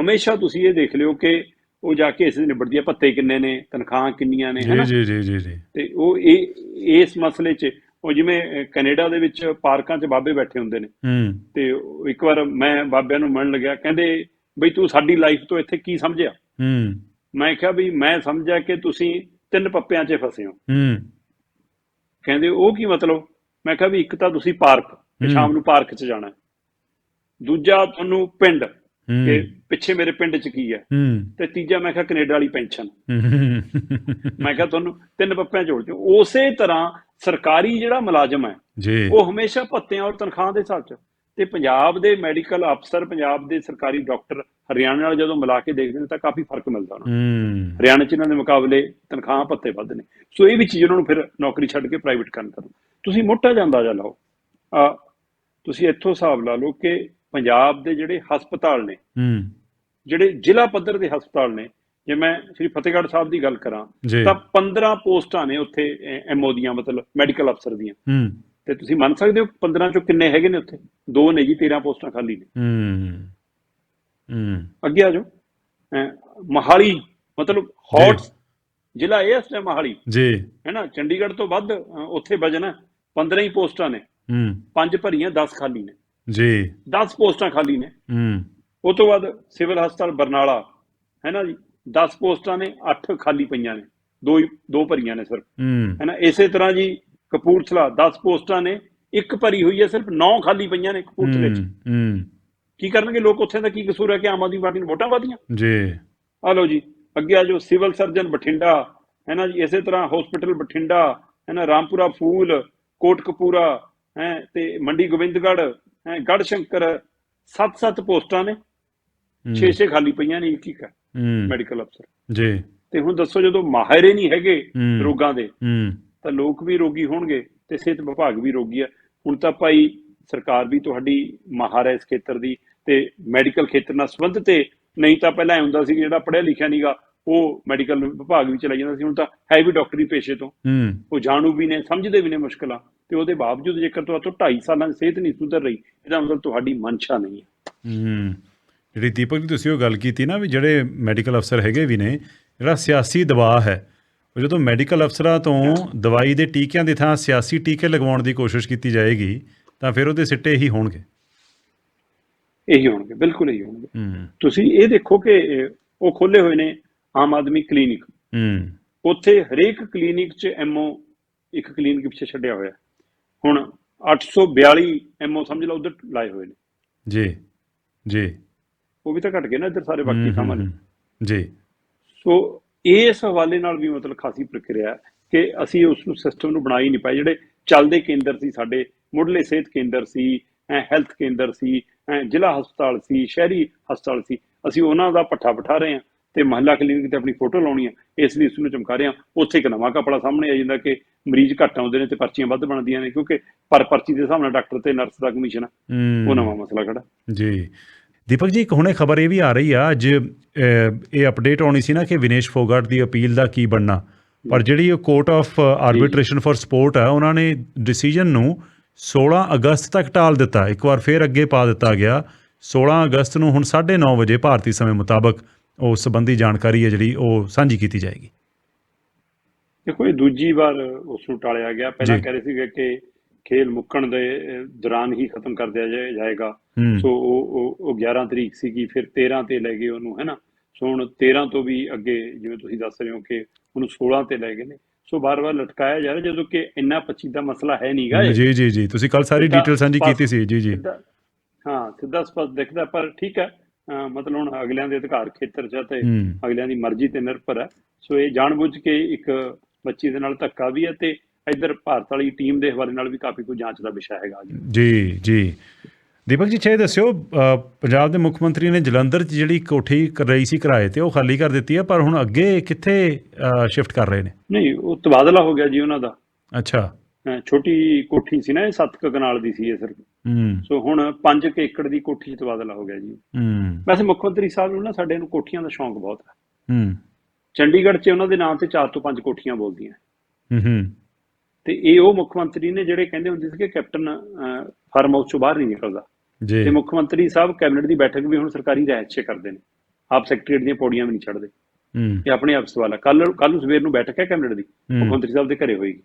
Speaker 2: ਹਮੇਸ਼ਾ ਤੁਸੀਂ ਇਹ ਦੇਖ ਲਿਓ ਕਿ ਉਹ ਜਾ ਕੇ ਇਸ ਦੀ ਨਿਬੜਦੀ ਹੈ ਭੱਤੇ ਕਿੰਨੇ ਨੇ ਤਨਖਾਹਾਂ ਕਿੰਨੀਆਂ ਨੇ ਹੈਨਾ?
Speaker 1: ਜੀ ਜੀ ਜੀ ਜੀ।
Speaker 2: ਤੇ ਉਹ ਇਹ ਇਸ ਮਸਲੇ 'ਚ ਉਹ ਜਿਵੇਂ ਕੈਨੇਡਾ ਦੇ ਵਿੱਚ ਪਾਰਕਾਂ 'ਚ ਬਾਬੇ ਬੈਠੇ ਹੁੰਦੇ ਨੇ।
Speaker 1: ਹੂੰ।
Speaker 2: ਤੇ ਇੱਕ ਵਾਰ ਮੈਂ ਬਾਬਿਆਂ ਨੂੰ ਮਿਲਣ ਲੱਗਿਆ ਕਹਿੰਦੇ ਬਈ ਤੂੰ ਸਾਡੀ ਲਾਈਫ ਤੋਂ ਇੱਥੇ ਕੀ ਸਮਝਿਆ?
Speaker 1: ਹੂੰ।
Speaker 2: ਮੈਂ ਕਿਹਾ ਵੀ ਮੈਂ ਸਮਝਿਆ ਕਿ ਤੁਸੀਂ ਤਿੰਨ ਪੱਪਿਆਂ 'ਚ ਫਸੇ ਹੋ।
Speaker 1: ਹੂੰ।
Speaker 2: ਕਹਿੰਦੇ ਉਹ ਕੀ ਮਤਲਬ? ਮੈਂ ਕਿਹਾ ਵੀ ਇੱਕ ਤਾਂ ਤੁਸੀਂ ਪਾਰਕ। ਸ਼ਾਮ ਨੂੰ ਪਾਰਕ 'ਚ ਜਾਣਾ। ਦੂਜਾ ਤੁਹਾਨੂੰ ਪਿੰਡ ਕਿ ਪਿੱਛੇ ਮੇਰੇ ਪਿੰਡ 'ਚ ਕੀ ਹੈ। ਤੇ ਤੀਜਾ ਮੈਂ ਕਿਹਾ ਕੈਨੇਡਾ ਵਾਲੀ ਪੈਨਸ਼ਨ। ਮੈਂ ਕਿਹਾ ਤੁਹਾਨੂੰ ਤਿੰਨ ਪੱਪਿਆਂ ਜੋੜ ਦਿਓ। ਉਸੇ ਤਰ੍ਹਾਂ ਸਰਕਾਰੀ ਜਿਹੜਾ ਮੁਲਾਜ਼ਮ ਹੈ
Speaker 1: ਜੀ।
Speaker 2: ਉਹ ਹਮੇਸ਼ਾ ਭੱਤਿਆਂ ਔਰ ਤਨਖਾਹ ਦੇ ਹਿਸਾਬ 'ਚ। ਤੇ ਪੰਜਾਬ ਦੇ ਮੈਡੀਕਲ ਅਫਸਰ ਪੰਜਾਬ ਦੇ ਸਰਕਾਰੀ ਡਾਕਟਰ ਹਰਿਆਣਾ ਨਾਲ ਜਦੋਂ ਮਿਲਾ ਕੇ ਦੇਖਦੇ ਨੇ ਤਾਂ ਕਾਫੀ ਫ਼ਰਕ ਮਿਲਦਾ ਉਹਨਾਂ ਨੂੰ। ਹਰਿਆਣਾ 'ਚ ਇਹਨਾਂ ਦੇ ਮੁਕਾਬਲੇ ਤਨਖਾਹਾਂ ਭੱਤੇ ਵੱਧ ਨੇ। ਸੋ ਇਹ ਵੀ ਚੀਜ਼ ਉਹਨਾਂ ਨੂੰ ਫਿਰ ਨੌਕਰੀ ਛੱਡ ਕੇ ਪ੍ਰਾਈਵੇਟ ਕਰਨ ਕਰੋ। ਤੁਸੀਂ ਮੋਟਾ ਜਿਹਾ ਅੰਦਾਜ਼ਾ ਲਾਓ। ਆ ਤੁਸੀਂ ਇੱਥੋਂ ਹਿਸਾਬ ਲਾ ਲਓ ਕਿ ਪੰਜਾਬ ਦੇ ਜਿਹੜੇ ਹਸਪਤਾਲ ਨੇ
Speaker 1: ਹੂੰ।
Speaker 2: ਜਿਹੜੇ ਜ਼ਿਲ੍ਹਾ ਪੱਧਰ ਦੇ ਹਸਪਤਾਲ ਨੇ ਜੇ ਮੈਂ ਸ੍ਰੀ ਫਤਿਹਗੜ੍ਹ ਸਾਹਿਬ ਦੀ ਗੱਲ ਕਰਾਂ ਤਾਂ 15 ਪੋਸਟਾਂ ਨੇ ਉੱਥੇ ਐਮਓ ਦੀਆਂ ਮਤਲਬ ਮੈਡੀਕਲ ਅਫਸਰ ਦੀਆਂ।
Speaker 1: ਹੂੰ।
Speaker 2: ਤੇ ਤੁਸੀਂ ਮੰਨ ਸਕਦੇ ਹੋ 15 ਚੋਂ ਕਿੰਨੇ ਹੈਗੇ ਨੇ ਉੱਥੇ? ਦੋ ਨੇ ਜੀ 13 ਪੋਸਟਾਂ ਖਾਲੀ ਨੇ।
Speaker 1: ਹੂੰ। ਹੂੰ।
Speaker 2: ਅੱਗੇ ਆ ਜਾਓ। ਮਹਾਲੀ ਮਤਲਬ ਹੌਟ ਜ਼ਿਲ੍ਹਾ ਇਹ ਟਾਈਮ ਮਹਾਲੀ।
Speaker 1: ਜੀ।
Speaker 2: ਹੈ ਨਾ ਚੰਡੀਗੜ੍ਹ ਤੋਂ ਵੱਧ ਉੱਥੇ ਵਜਨ ਹੈ। 15 ਹੀ ਪੋਸਟਾਂ ਨੇ।
Speaker 1: ਹੂੰ।
Speaker 2: ਪੰਜ ਭਰੀਆਂ 10 ਖਾਲੀ ਨੇ।
Speaker 1: ਜੀ।
Speaker 2: 10 ਪੋਸਟਾਂ ਖਾਲੀ ਨੇ।
Speaker 1: ਹੂੰ।
Speaker 2: ਉਹ ਤੋਂ ਬਾਅਦ ਸਿਵਲ ਹਸਪਤਾਲ ਬਰਨਾਲਾ ਹੈ ਨਾ ਜੀ? 10 ਪੋਸਟਾਂ ਨੇ 8 ਖਾਲੀ ਪਈਆਂ ਨੇ। ਦੋ ਹੀ ਦੋ ਭਰੀਆਂ ਨੇ ਸਿਰਫ।
Speaker 1: ਹੂੰ।
Speaker 2: ਨਾ ਇਸੇ ਤਰ੍ਹਾਂ ਜੀ ਕਪੂਰਥਲਾ 10 ਪੋਸਟਾਂ ਨੇ। ਇੱਕ ਭਰੀ ਹੋਈ ਹੈ ਸਿਰਫ 9 ਖਾਲੀ ਪਈਆਂ ਨੇ ਕਪੂਰਥਲੇ 'ਚ।
Speaker 1: ਹੂੰ
Speaker 2: ਕੀ ਕਰਨਗੇ ਲੋਕ ਉੱਥੇ ਦਾ? ਕੀ ਕਸੂਰ ਹੈ ਕਿ ਆਮ ਆਦਮੀ ਪਾਰਟੀ ਨੂੰ ਵੋਟਾਂ ਵਾਦੀਆਂ
Speaker 1: ਜੀ।
Speaker 2: ਆ ਲਓ ਜੀ ਅੱਗੇ ਆ ਜੋ ਸਿਵਲ ਸਰਜਨ ਬਠਿੰਡਾ ਹੈ ਨਾ ਜੀ? ਇਸੇ ਤਰ੍ਹਾਂ ਹਸਪੀਟਲ ਬਠਿੰਡਾ ਹੈ ਨਾ? ਰਾਮਪੁਰਾ ਫੂਲ ਕੋਟਕਪੂਰਾ ਹੈ? ਤੇ ਮੰਡੀ ਗੋਬਿੰਦਗੜ੍ਹ ਹੈ ਗੜ੍ਹ ਸ਼ੰਕਰ ਸੱਤ ਸੱਤ ਪੋਸਟਾਂ ਨੇ
Speaker 1: ਹੂੰ,
Speaker 2: 6-6 ਖਾਲੀ ਪਈਆਂ ਨੇ ਇੱਕ ਇੱਕ ਮੈਡੀਕਲ ਅਫਸਰ
Speaker 1: ਜੀ।
Speaker 2: ਤੇ ਹੁਣ ਦੱਸੋ ਜਦੋਂ ਮਾਹਿਰ ਹੀ ਨਹੀਂ ਹੈਗੇ। ਰੋਗਾਂ ਦੇ ਤਾਂ ਲੋਕ ਵੀ ਰੋਗੀ ਹੋਣਗੇ ਤੇ ਸਿਹਤ ਵਿਭਾਗ ਵੀ ਰੋਗੀ ਹੈ ਹੁਣ ਤਾਂ ਭਾਈ ਸਰਕਾਰ ਵੀ ਤੁਹਾਡੀ ਮਾਹਰ ਹੈ ਇਸ ਖੇਤਰ ਦੀ ਤੇ ਮੈਡੀਕਲ ਖੇਤਰ ਨਾਲ ਸੰਬੰਧਿਤ ਤੇ ਨਹੀਂ ਤਾਂ ਪਹਿਲਾਂ ਐ ਹੁੰਦਾ ਸੀ ਕਿ ਜਿਹੜਾ ਪੜ੍ਹਿਆ ਲਿਖਿਆ ਨਹੀਂਗਾ ਉਹ ਮੈਡੀਕਲ ਵਿਭਾਗ ਵਿੱਚ ਚਲਾ ਜਾਂਦਾ ਸੀ। ਹੁਣ ਤਾਂ ਹੈ ਵੀ ਡਾਕਟਰੀ ਪੇਸ਼ੇ ਤੋਂ। ਉਹ ਜਾਣੂ ਵੀ ਨੇ ਸਮਝਦੇ ਵੀ ਨੇ ਮੁਸ਼ਕਲਾਂ। ਤੇ ਉਹਦੇ ਬਾਵਜੂਦ ਜੇਕਰ ਤੁਹਾਤੋਂ 2.5 ਸਾਲਾਂ ਦੀ ਸਿਹਤ ਨਹੀਂ ਸੁਧਰ ਰਹੀ ਇਹਦਾ ਮਤਲਬ ਤੁਹਾਡੀ ਮਨਸ਼ਾ ਨਹੀਂ ਹੈ।
Speaker 1: ਹੂੰ। ਜਿਹੜੀ ਦੀਪਕ ਦੀ ਤੁਸੀਂ ਉਹ ਗੱਲ ਕੀਤੀ ਨਾ ਵੀ ਜਿਹੜੇ ਮੈਡੀਕਲ ਅਫਸਰ ਹੈਗੇ ਵੀ ਨੇ ਜਿਹੜਾ ਸਿਆਸੀ ਦਬਾਅ ਹੈ ਉਹ ਜਦੋਂ ਮੈਡੀਕਲ ਅਫਸਰਾਂ ਤੋਂ ਦਵਾਈ ਦੇ ਟੀਕਿਆਂ ਦੀ ਥਾਂ ਸਿਆਸੀ ਟੀਕੇ ਲਗਵਾਉਣ ਦੀ ਕੋਸ਼ਿਸ਼ ਕੀਤੀ ਜਾਏਗੀ ਤਾਂ ਫਿਰ ਉਹਦੇ ਸਿੱਟੇ ਹੀ ਹੋਣਗੇ।
Speaker 2: ਇਹੀ ਹੋਣਗੇ ਬਿਲਕੁਲ ਇਹੀ ਹੋਣਗੇ। ਤੁਸੀਂ ਇਹ ਦੇਖੋ ਕਿ ਉਹ ਖੋਲੇ ਹੋਏ ਨੇ ਆਮ ਆਦਮੀ ਕਲੀਨਿਕ।
Speaker 1: ਹੂੰ।
Speaker 2: ਉੱਥੇ ਹਰੇਕ ਕਲੀਨਿਕ 'ਚ ਐਮਓ ਇੱਕ ਕਲੀਨਿਕ ਪਿੱਛੇ ਛੱਡਿਆ ਹੋਇਆ। ਹੁਣ 842 ਐਮਓ ਸਮਝ ਲਓ ਉਧਰ ਲਾਏ ਹੋਏ ਨੇ।
Speaker 1: ਜੀ ਜੀ।
Speaker 2: ਉਹ ਵੀ ਤਾਂ ਘਟ ਗਏ ਨਾ ਇੱਧਰ ਸਾਰੇ ਬਾਕੀ ਥਾਵਾਂ ਨੇ।
Speaker 1: ਜੀ।
Speaker 2: ਸੋ ਇਸ ਹਵਾਲੇ ਨਾਲ ਵੀ ਮਤਲਬ ਖਾਸੀ ਪ੍ਰਕਿਰਿਆ ਕਿ ਅਸੀਂ ਉਸ ਨੂੰ ਸਿਸਟਮ ਨੂੰ ਬਣਾ ਹੀ ਨਹੀਂ ਪਾਏ। ਜਿਹੜੇ ਚੱਲਦੇ ਕੇਂਦਰ ਸੀ ਸਾਡੇ ਮੁੱਢਲੇ ਸਿਹਤ ਕੇਂਦਰ ਸੀ ਹੈਲਥ ਕੇਂਦਰ ਸੀ ਐਂ ਜ਼ਿਲ੍ਹਾ ਹਸਪਤਾਲ ਸੀ ਸ਼ਹਿਰੀ ਹਸਪਤਾਲ ਸੀ ਅਸੀਂ ਉਹਨਾਂ ਦਾ ਪੱਠਾ ਬਿਠਾ ਰਹੇ ਹਾਂ ਤੇ ਮਹੱਲਾ ਕਲੀਨਿਕ ਤੇ ਆਪਣੀ ਫੋਟੋ ਲਾਉਣੀ ਆ। ਇਸ ਲਈ ਉਸ ਨੂੰ ਚਮਕਾ ਰਹੇ ਹਾਂ। ਉੱਥੇ ਇੱਕ ਨਵਾਂ ਕਪੜਾ ਸਾਹਮਣੇ ਆ ਜਾਂਦਾ ਕਿ ਮਰੀਜ਼ ਘੱਟ ਆਉਂਦੇ ਨੇ ਤੇ ਪਰਚੀਆਂ ਵੱਧ ਬਣਦੀਆਂ ਨੇ ਕਿਉਂਕਿ ਪਰ ਪਰਚੀ ਦੇ ਹਿਸਾਬ ਨਾਲ ਡਾਕਟਰ ਤੇ ਨਰਸ ਦਾ ਕਮਿਸ਼ਨ ਆ। ਉਹ ਨਵਾਂ ਮਸਲਾ ਖੜਾ।
Speaker 1: ਜੀ। ਦੀਪਕ ਜੀ ਇੱਕ ਹੁਣੇ ਖਬਰ ਇਹ ਵੀ ਆ ਰਹੀ ਆ ਅੱਜ ਇਹ ਅਪਡੇਟ ਆਉਣੀ ਸੀ ਨਾ ਕਿ ਵਿਨੇਸ਼ ਫੋਗਾਟ ਦੀ ਅਪੀਲ ਦਾ ਕੀ ਬਣਨਾ। ਪਰ ਜਿਹੜੀ ਉਹ court of arbitration for sport ਆ ਉਹਨਾਂ ਨੇ ਡਿਸੀਜਨ ਨੂੰ 16 ਅਗਸਤ ਤੱਕ ਟਾਲ ਦਿੱਤਾ। ਇੱਕ ਵਾਰ ਫੇਰ ਅੱਗੇ ਪਾ ਦਿੱਤਾ ਗਿਆ। 16 ਅਗਸਤ ਨੂੰ ਹੁਣ 9:30 ਵਜੇ ਭਾਰਤੀ ਸਮੇਂ ਮੁਤਾਬਕ ਉਸ ਸੰਬੰਧੀ ਜਾਣਕਾਰੀ ਹੈ ਜਿਹੜੀ ਉਹ ਸਾਂਝੀ ਕੀਤੀ ਜਾਏਗੀ।
Speaker 2: ਦੇਖੋ ਇਹ ਦੂਜੀ ਵਾਰ ਉਸ ਨੂੰ ਟਾਲਿਆ ਗਿਆ। ਪਹਿਲਾਂ। ਕਹਿ ਰਹੇ ਸੀਗੇ ਕਿ ਖੇਲ ਮੁੱਕਣ ਦੇ ਦੌਰਾਨ ਹੀ ਖਤਮ ਕਰ ਦਿਆ ਜਾਏ- ਜਾਏਗਾ। ਸੋ ਉਹ ਉਹ ਉਹ 11 ਤਰੀਕ ਸੀਗੀ ਫਿਰ 13 ਤੇ ਲੈ ਗਏ ਉਹਨੂੰ ਹੈਨਾ ਸੋ ਹੁਣ 13 ਤੋਂ ਵੀ ਅੱਗੇ ਜਿਵੇਂ ਤੁਸੀਂ ਦੱਸ ਰਹੇ ਹੋ ਕਿ ਉਹਨੂੰ 16 ਤੇ ਲੈ ਗਏ ਨੇ। ਸੋ ਬਾਰ-ਬਾਰ ਲਟਕਾਇਆ ਜਾ ਰਿਹਾ ਜਦੋਂ ਕਿ ਇੰਨਾ 25 ਦਾ ਮਸਲਾ ਹੈ ਨਹੀਂਗਾ
Speaker 1: ਜੀ ਜੀ ਜੀ। ਤੁਸੀਂ ਕੱਲ ਸਾਰੀ ਡਿਟੇਲ ਸਾਂਝੀ ਕੀਤੀ ਸੀ। ਜੀ ਜੀ।
Speaker 2: ਹਾਂ ਸਿੱਧਾ ਸਪਸ਼ਟ ਦਿਖਦਾ ਪਰ ਠੀਕ ਹੈ। ਮਤਲਬ ਹੁਣ ਅਗਲਿਆਂ ਦੇ ਅਧਿਕਾਰ ਖੇਤਰ 'ਚ ਤੇ ਅਗਲਿਆਂ ਦੀ ਮਰਜ਼ੀ ਤੇ ਨਿਰਭਰ ਹੈ। ਸੋ ਇਹ ਜਾਣਬੁੱਝ ਕੇ ਇੱਕ ਬੱਚੀ ਦੇ ਨਾਲ ਧੱਕਾ ਵੀ ਹੈ ਤੇ ਇੱਧਰ ਭਾਰਤ ਵਾਲੀ ਟੀਮ ਦੇ ਹਵਾਲੇ ਨਾਲ ਵੀ ਕਾਫੀ ਕੋਈ ਜਾਂਚ ਦਾ ਵਿਸ਼ਾ ਹੈਗਾ ਜੀ।
Speaker 1: ਜੀ ਦੀਪਕ ਜੀ ਛੇ ਦੱਸਿਓ ਪੰਜਾਬ ਦੇ ਮੁੱਖ ਮੰਤਰੀ ਨੇ ਜਲੰਧਰ 'ਚ ਜਿਹੜੀ ਕੋਠੀ ਕਰ ਰਹੀ ਸੀ ਕਿਰਾਏ ਤੇ ਉਹ ਖਾਲੀ ਕਰ ਦਿੱਤੀ ਹੈ ਪਰ ਹੁਣ ਅੱਗੇ ਕਿੱਥੇ ਸ਼ਿਫਟ ਕਰ ਰਹੇ ਨੇ?
Speaker 2: ਨਹੀਂ ਉਹ ਤਬਾਦਲਾ ਹੋ ਗਿਆ ਜੀ ਉਹਨਾਂ ਦਾ।
Speaker 1: ਅੱਛਾ।
Speaker 2: ਛੋਟੀ ਕੋਠੀ ਸੀ ਨਾ ਇਹ 7 ਕਨਾਲ ਦੀ ਸੀ ਇਹ ਸਿਰਫ।
Speaker 1: ਹੂੰ।
Speaker 2: ਸੋ ਹੁਣ 5 ਏਕੜ ਦੀ ਕੋਠੀ 'ਚ ਤਬਾਦਲਾ ਹੋ ਗਿਆ ਜੀ।
Speaker 1: ਹੂੰ।
Speaker 2: ਵੈਸੇ ਮੁੱਖ ਮੰਤਰੀ ਸਾਹਿਬ ਨੂੰ ਨਾ ਸਾਡੇ ਨੂੰ ਕੋਠੀਆਂ ਦਾ ਸ਼ੌਂਕ ਬਹੁਤ ਹੈ।
Speaker 1: ਹੂੰ।
Speaker 2: ਚੰਡੀਗੜ੍ਹ 'ਚ ਉਹਨਾਂ ਦੇ ਨਾਮ ਤੇ 4 ਤੋਂ 5 ਕੋਠੀਆਂ ਬੋਲਦੀਆਂ।
Speaker 1: ਹੂੰ ਹੂੰ।
Speaker 2: ਤੇ ਇਹ ਉਹ ਮੁੱਖ ਮੰਤਰੀ ਨੇ ਜਿਹੜੇ ਕਹਿੰਦੇ ਹੁੰਦੇ ਸੀ ਕਿ ਕੈਪਟਨ ਫਾਰਮ ਹਾਊਸ ਚੋਂ ਬਾਹਰ ਨਹੀਂ ਨਿਕਲਦਾ।
Speaker 1: ਜੀ।
Speaker 2: ਤੇ ਮੁੱਖ ਮੰਤਰੀ ਸਾਹਿਬ ਕੈਬਨਿਟ ਦੀ ਬੈਠਕ ਵੀ ਹੁਣ ਸਰਕਾਰੀ ਰਹਿਤ 'ਚ ਕਰਦੇ ਨੇ। ਆਪ ਸੈਕਟਰੀਏਟ ਦੀਆਂ ਪੌੜੀਆਂ ਵੀ ਨਹੀਂ ਚੜ੍ਹਦੇ
Speaker 1: ਹੂੰ।
Speaker 2: ਇਹ ਆਪਣੇ ਆਪ ਸਵਾਲ ਹੈ ਕੱਲ ਕੱਲ ਨੂੰ ਸਵੇਰ ਨੂੰ ਬੈਠਕ ਹੈ ਕੈਬਨਿਟ ਦੀ। ਮੁੱਖ ਮੰਤਰੀ ਸਾਹਿਬ ਦੇ ਘਰੇ ਹੋਏਗੀ।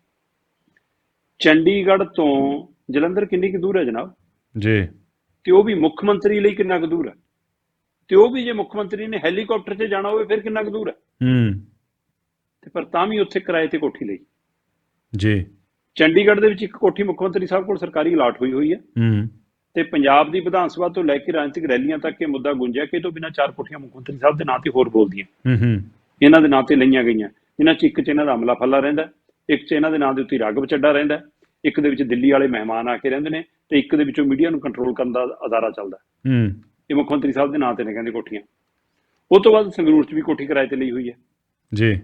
Speaker 2: ਚੰਡੀਗੜ੍ਹ ਤੋਂ ਜਲੰਧਰ ਕਿੰਨੀ ਕੁ ਦੂਰ ਹੈ ਜਨਾਬ?
Speaker 1: ਜੀ।
Speaker 2: ਤੇ ਉਹ ਵੀ ਮੁੱਖ ਮੰਤਰੀ ਲਈ ਕਿੰਨਾ ਕੁ ਦੂਰ ਹੈ? ਤੇ ਉਹ ਵੀ ਜੇ ਮੁੱਖ ਮੰਤਰੀ ਨੇ ਹੈਲੀਕਾਪਟਰ 'ਚ ਜਾਣਾ ਹੋਵੇ ਫਿਰ ਕਿੰਨਾ ਕੁ ਦੂਰ ਹੈ?
Speaker 1: ਹੂੰ।
Speaker 2: ਤੇ ਪਰ ਤਾਂ ਵੀ ਉੱਥੇ ਕਿਰਾਏ ਤੇ ਕੋਠੀ ਲਈ।
Speaker 1: ਜੀ।
Speaker 2: ਚੰਡੀਗੜ੍ਹ ਦੇ ਵਿੱਚ ਇੱਕ ਕੋਠੀ ਮੁੱਖ ਮੰਤਰੀ ਸਾਹਿਬ ਕੋਲ ਸਰਕਾਰੀ ਅਲਾਟ ਹੋਈ ਹੋਈ ਹੈ।
Speaker 1: ਹੂੰ।
Speaker 2: ਤੇ ਪੰਜਾਬ ਦੀ ਵਿਧਾਨ ਸਭਾ ਤੋਂ ਲੈ ਕੇ ਰਾਜਨੀਤਿਕ ਰੈਲੀਆਂ ਤੱਕ ਇਹ ਮੁੱਦਾ ਗੁੰਜਿਆ ਕਿ ਇਹ ਤੋਂ ਬਿਨਾਂ ਚਾਰ ਕੋਠੀਆਂ ਮੁੱਖ ਮੰਤਰੀ ਸਾਹਿਬ ਦੇ ਨਾਂ ਤੇ ਹੋਰ ਬੋਲਦੀਆਂ।
Speaker 1: ਹੂੰ ਹੂੰ।
Speaker 2: ਇਹਨਾਂ ਦੇ ਨਾਂ ਤੇ ਲਈਆਂ ਗਈਆਂ। ਜਿਨ੍ਹਾਂ 'ਚ ਇੱਕ 'ਚ ਇਹਨਾਂ ਦਾ ਅਮਲਾ ਫੱਲਾ ਰਹਿੰਦਾ ਇੱਕ 'ਚ ਇਹਨਾਂ ਦੇ ਨਾਂ ਦੇ ਉੱਤੇ ਰਾਘਵ ਚੱਡਾ ਰਹਿੰਦਾ ਇੱਕ ਦੇ ਵਿੱਚ ਦਿੱਲੀ ਵਾਲੇ ਮਹਿਮਾਨ ਆ ਕੇ ਰਹਿੰਦੇ ਨੇ ਤੇ ਇੱਕ ਦੇ ਵਿੱਚੋਂ ਮੀਡੀਆ ਨੂੰ ਕੰਟਰੋਲ ਕਰਨ ਦਾ ਅਦਾਰਾ ਚੱਲਦਾ
Speaker 1: ਹੂੰ।
Speaker 2: ਇਹ ਮੁੱਖ ਮੰਤਰੀ ਸਾਹਿਬ ਦੇ ਨਾਂ ਤੇ ਨੇ ਕਹਿੰਦੇ ਕੋਠੀਆਂ। ਉਹ ਤੋਂ ਬਾਅਦ ਸੰਗਰੂਰ 'ਚ ਵੀ ਕੋਠੀ ਕਿਰਾਏ ਤੇ ਲਈ ਹੋਈ ਹੈ।
Speaker 1: ਜੀ।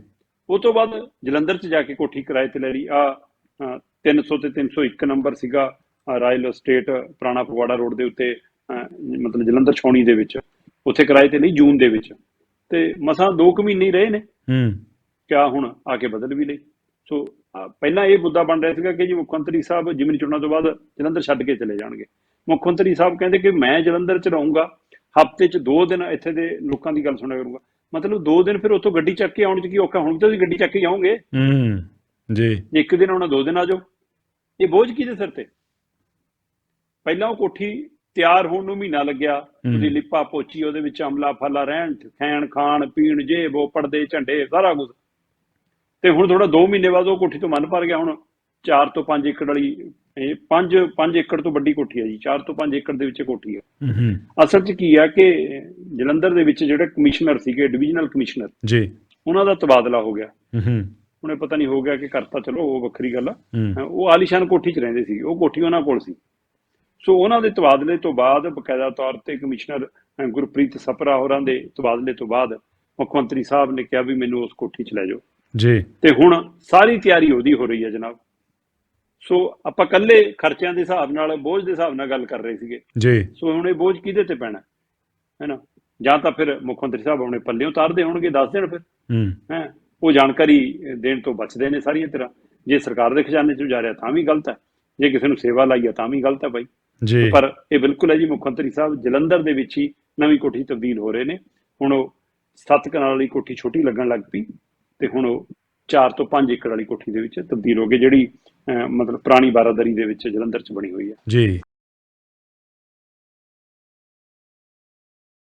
Speaker 2: ਉਹ ਤੋਂ ਬਾਅਦ ਜਲੰਧਰ 'ਚ ਜਾ ਕੇ ਕੋਠੀ ਕਿਰਾਏ ਤੇ ਲੈ ਲਈ। ਆ 300 ਤੇ 301 ਨੰਬਰ ਸੀਗਾ ਰਾਇਲ ਸਟੇਟ ਪੁਰਾਣਾ ਫਗਵਾੜਾ ਰੋਡ ਦੇ ਉੱਤੇ ਮਤਲਬ ਜਲੰਧਰ ਛਾਉਣੀ ਦੇ ਵਿੱਚ। ਉੱਥੇ ਕਿਰਾਏ ਤੇ ਲਈ ਜੂਨ ਦੇ ਵਿੱਚ। ਤੇ ਮਸਾਂ 2 ਕੁ ਮਹੀਨੇ ਹੀ ਰਹੇ ਨੇ।
Speaker 1: ਹੂੰ।
Speaker 2: ਕਿਆ ਹੁਣ ਆ ਕੇ ਬਦਲ ਵੀ ਲਈ। ਸੋ ਪਹਿਲਾਂ ਇਹ ਮੁੱਦਾ ਬਣ ਰਿਹਾ ਸੀਗਾ ਕਿ ਜੀ ਮੁੱਖ ਮੰਤਰੀ ਸਾਹਿਬ ਜਿਮਨੀ ਚੋਣਾਂ ਤੋਂ ਬਾਅਦ ਜਲੰਧਰ ਛੱਡ ਕੇ ਚਲੇ ਜਾਣਗੇ। ਮੁੱਖ ਮੰਤਰੀ ਸਾਹਿਬ ਕਹਿੰਦੇ ਕਿ ਮੈਂ ਜਲੰਧਰ ਚ ਰਹੂੰਗਾ। ਹਫ਼ਤੇ ਚ 2 ਦਿਨ ਇੱਥੇ ਦੇ ਲੋਕਾਂ ਦੀ ਗੱਲ ਸੁਣਿਆ ਕਰੂੰਗਾ। ਮਤਲਬ 2 ਦਿਨ ਫਿਰ ਉੱਥੋਂ ਗੱਡੀ ਚੱਕ ਕੇ ਆਉਣ ਚ ਕੀ ਔਖਾ? ਹੁਣ ਤਾਂ ਤੁਸੀਂ ਗੱਡੀ ਚੱਕ ਕੇ ਆਉਂਗੇ
Speaker 1: ਹੂੰ ਜੀ।
Speaker 2: ਜੇ ਇੱਕ ਦਿਨ ਆਉਣਾ 2 ਦਿਨ ਆ ਜਾਓ। ਇਹ ਬੋਝ ਕਿਹਦੇ ਸਿਰ ਤੇ? ਪਹਿਲਾਂ ਉਹ ਕੋਠੀ ਤਿਆਰ ਹੋਣ ਨੂੰ ਮਹੀਨਾ ਲੱਗਿਆ। ਉਹਦੀ ਲਿਪਾ ਪੋਚੀ ਉਹਦੇ ਵਿੱਚ ਅਮਲਾ ਫਾਲਾ ਰਹਿਣ ਖੈਣ ਖਾਣ ਪੀਣ ਜੇਬ ਉਹ ਪਰਦੇ ਝੰਡੇ ਸਾਰਾ ਕੁਝ ਤੇ ਹੁਣ ਥੋੜਾ 2 ਮਹੀਨੇ ਬਾਅਦ ਉਹ ਕੋਠੀ ਤੋਂ ਮਨ ਭਰ ਗਿਆ। ਹੁਣ 4 ਤੋਂ 5 ਏਕੜ ਵਾਲੀ ਇਹ 5 5 ਏਕੜ ਤੋਂ ਵੱਡੀ ਕੋਠੀ ਹੈ ਜੀ 4 ਤੋਂ 5 ਏਕੜ ਦੇ ਵਿੱਚ ਕੋਠੀ ਹੈ।
Speaker 1: ਹੂੰ ਹੂੰ।
Speaker 2: ਅਸਲ 'ਚ ਕੀ ਆ ਕਿ ਜਲੰਧਰ ਦੇ ਵਿੱਚ ਜਿਹੜੇ ਕਮਿਸ਼ਨਰ ਸੀਗੇ ਡਿਵੀਜ਼ਨਲ ਕਮਿਸ਼ਨਰ
Speaker 1: ਜੀ।
Speaker 2: ਉਹਨਾਂ ਦਾ ਤਬਾਦਲਾ ਹੋ ਗਿਆ।
Speaker 1: ਹੂੰ ਹੂੰ।
Speaker 2: ਇਹ ਪਤਾ ਨਹੀਂ ਹੋ ਗਿਆ ਕਿ ਕਰਤਾ ਚਲੋ ਉਹ ਵੱਖਰੀ ਗੱਲ
Speaker 1: ਹੂੰ।
Speaker 2: ਉਹ ਆਲੀਸ਼ਾਨ ਕੋਠੀ 'ਚ ਰਹਿੰਦੇ ਸੀ ਉਹ ਕੋਠੀ ਉਹਨਾਂ ਕੋਲ ਸੀ। ਸੋ ਉਹਨਾਂ ਦੇ ਤਬਾਦਲੇ ਤੋਂ ਬਾਅਦ ਬਕਾਇਦਾ ਤੌਰ ਤੇ ਕਮਿਸ਼ਨਰ ਗੁਰਪ੍ਰੀਤ ਸਪਰਾ ਹੋਰਾਂ ਦੇ ਤਬਾਦਲੇ ਤੋਂ ਬਾਅਦ ਮੁੱਖ ਮੰਤਰੀ ਸਾਹਿਬ ਨੇ ਕਿਹਾ ਵੀ ਮੈਨੂੰ ਉਸ ਕੋਠੀ 'ਚ ਲੈ ਜਾਓ।
Speaker 1: ਜੀ।
Speaker 2: ਤੇ ਹੁਣ ਸਾਰੀ ਤਿਆਰੀ ਉਹਦੀ ਹੋ ਰਹੀ ਹੈ ਜਨਾਬ। ਸੋ ਆਪਾਂ ਕੱਲੇ ਖਰਚਿਆਂ ਦੇ ਹਿਸਾਬ ਨਾਲ ਬੋਝ ਦੇ ਹਿਸਾਬ ਨਾਲ ਗੱਲ ਕਰ ਰਹੇ ਸੀਗੇ।
Speaker 1: ਜੀ।
Speaker 2: ਸੋ ਹੁਣ ਇਹ ਬੋਝ ਕਿਹਦੇ ਤੇ ਪੈਣਾ? ਹੈਨਾ? ਜਾਂ ਤਾਂ ਫਿਰ ਮੁੱਖ ਮੰਤਰੀ ਸਾਹਿਬ ਆਪਣੇ ਪੱਲੇ ਉਤਾਰਦੇ ਹੋਣਗੇ ਦੱਸ ਦੇਣ ਫਿਰ।
Speaker 1: ਹੈ।
Speaker 2: ਉਹ ਜਾਣਕਾਰੀ ਦੇਣ ਤੋਂ ਬਚਦੇ ਨੇ ਸਾਰੀਆਂ ਤਰ੍ਹਾਂ। ਜੇ ਸਰਕਾਰ ਦੇ ਖਜ਼ਾਨੇ ਚੋਂ ਜਾ ਰਿਹਾ ਤਾਂ ਵੀ ਗਲਤ ਹੈ। ਜੇ ਕਿਸੇ ਨੂੰ ਸੇਵਾ ਲਈ ਹੈ ਤਾਂ ਵੀ ਗਲਤ ਹੈ ਬਾਈ।
Speaker 1: ਜੀ।
Speaker 2: ਪਰ ਇਹ ਬਿਲਕੁਲ ਹੈ ਜੀ ਮੁੱਖ ਮੰਤਰੀ ਸਾਹਿਬ ਜਲੰਧਰ ਦੇ ਵਿੱਚ ਹੀ ਨਵੀਂ ਕੋਠੀ ਤਬਦੀਲ ਹੋ ਰਹੇ ਨੇ। ਹੁਣ ਉਹ ਸੱਤ ਕਨਾਲ ਵਾਲੀ ਕੋਠੀ ਛੋਟੀ ਲੱਗਣ ਲੱਗ ਪਈ ਤੇ ਹੁਣ ਉਹ 4 ਤੋਂ 5 ਏਕੜ ਵਾਲੀ ਕੋਠੀ ਦੇ ਵਿੱਚ ਤਬਦੀਲ ਹੋ ਗਈ ਜਿਹੜੀ ਮਤਲਬ ਪੁਰਾਣੀ ਬਾਰਾਦਰੀ ਦੇ ਵਿੱਚ ਜਲੰਧਰ 'ਚ ਬਣੀ ਹੋਈ ਹੈ।
Speaker 1: ਜੀ।